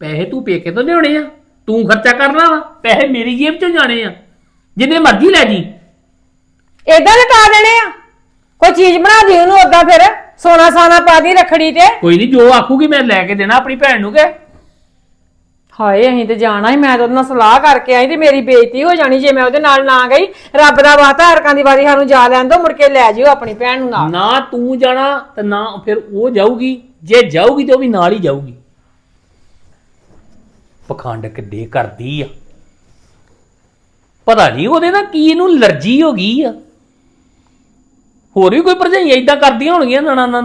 ਪੈਸੇ ਤੂੰ ਪੇਕੇ ਤੋਂ ਲਿਆਉਣੇ ਆ। ਤੂੰ ਖਰਚਾ ਕਰਨਾ ਵਾ ਪੈਸੇ ਮੇਰੀ ਜੇਬ ਚੋਂ ਜਾਣੇ ਆ। ਜਿੰਨੇ ਮਰਜ਼ੀ ਲੈ ਜੀ। ਏਦਾਂ ਦੇ ਪਾ ਦੇਣੇ ਆ। ਕੋਈ ਚੀਜ਼ ਬਣਾ ਦੀ ਉਹਨੂੰ ਓਦਾਂ ਫਿਰ ਸੋਨਾ ਸਾਨਾ ਪਾ ਦੀ ਰਖੜੀ ਤੇ। ਕੋਈ ਨਹੀਂ ਜੋ ਆਖੂਗੀ ਮੈਂ ਲੈ ਕੇ ਦੇਣਾ ਆਪਣੀ ਭੈਣ ਨੂੰ ਕਿ ਹਾਏ ਅਸੀਂ ਤੇ ਜਾਣਾ ਹੀ ਮੈਂ ਤਾਂ ਉਹਦੇ ਨਾਲ ਸਲਾਹ ਕਰਕੇ ਆਈ ਤੇ ਮੇਰੀ ਬੇਇੱਜ਼ਤੀ ਹੋ ਜਾਣੀ ਜੇ ਮੈਂ ਉਹਦੇ ਨਾਲ ਨਾ ਗਈ। ਰੱਬ ਦਾ ਵਾਤਾ ਹਰਕਾਂ ਦੀ ਵਾਰੀ ਸਾਨੂੰ ਜਾ ਲੈਣ ਦੋ ਮੁੜ ਕੇ ਲੈ ਜਿਓ ਆਪਣੀ ਭੈਣ ਨੂੰ ਨਾਲ। ਨਾ ਤੂੰ ਜਾਣਾ ਤੇ ਨਾ ਫਿਰ ਉਹ ਜਾਊਗੀ। ਜੇ ਜਾਊਗੀ ਤੇ ਉਹ ਵੀ ਨਾਲ ਹੀ ਜਾਊਗੀ। ਪਖੰਡ ਕਿੱਡੇ ਕਰਦੀ ਆ। ਪਤਾ ਨਹੀਂ ਉਹਦੇ ਨਾਲ ਕੀ ਇਹਨੂੰ ਅਲਰਜੀ ਹੋ ਗਈ ਆ। ਹੋਰ ਵੀ ਕੋਈ ਭਰਜਾਈ ਏਦਾਂ ਕਰਦੀਆਂ ਹੋਣਗੀਆਂ ਨਾ ਨਾ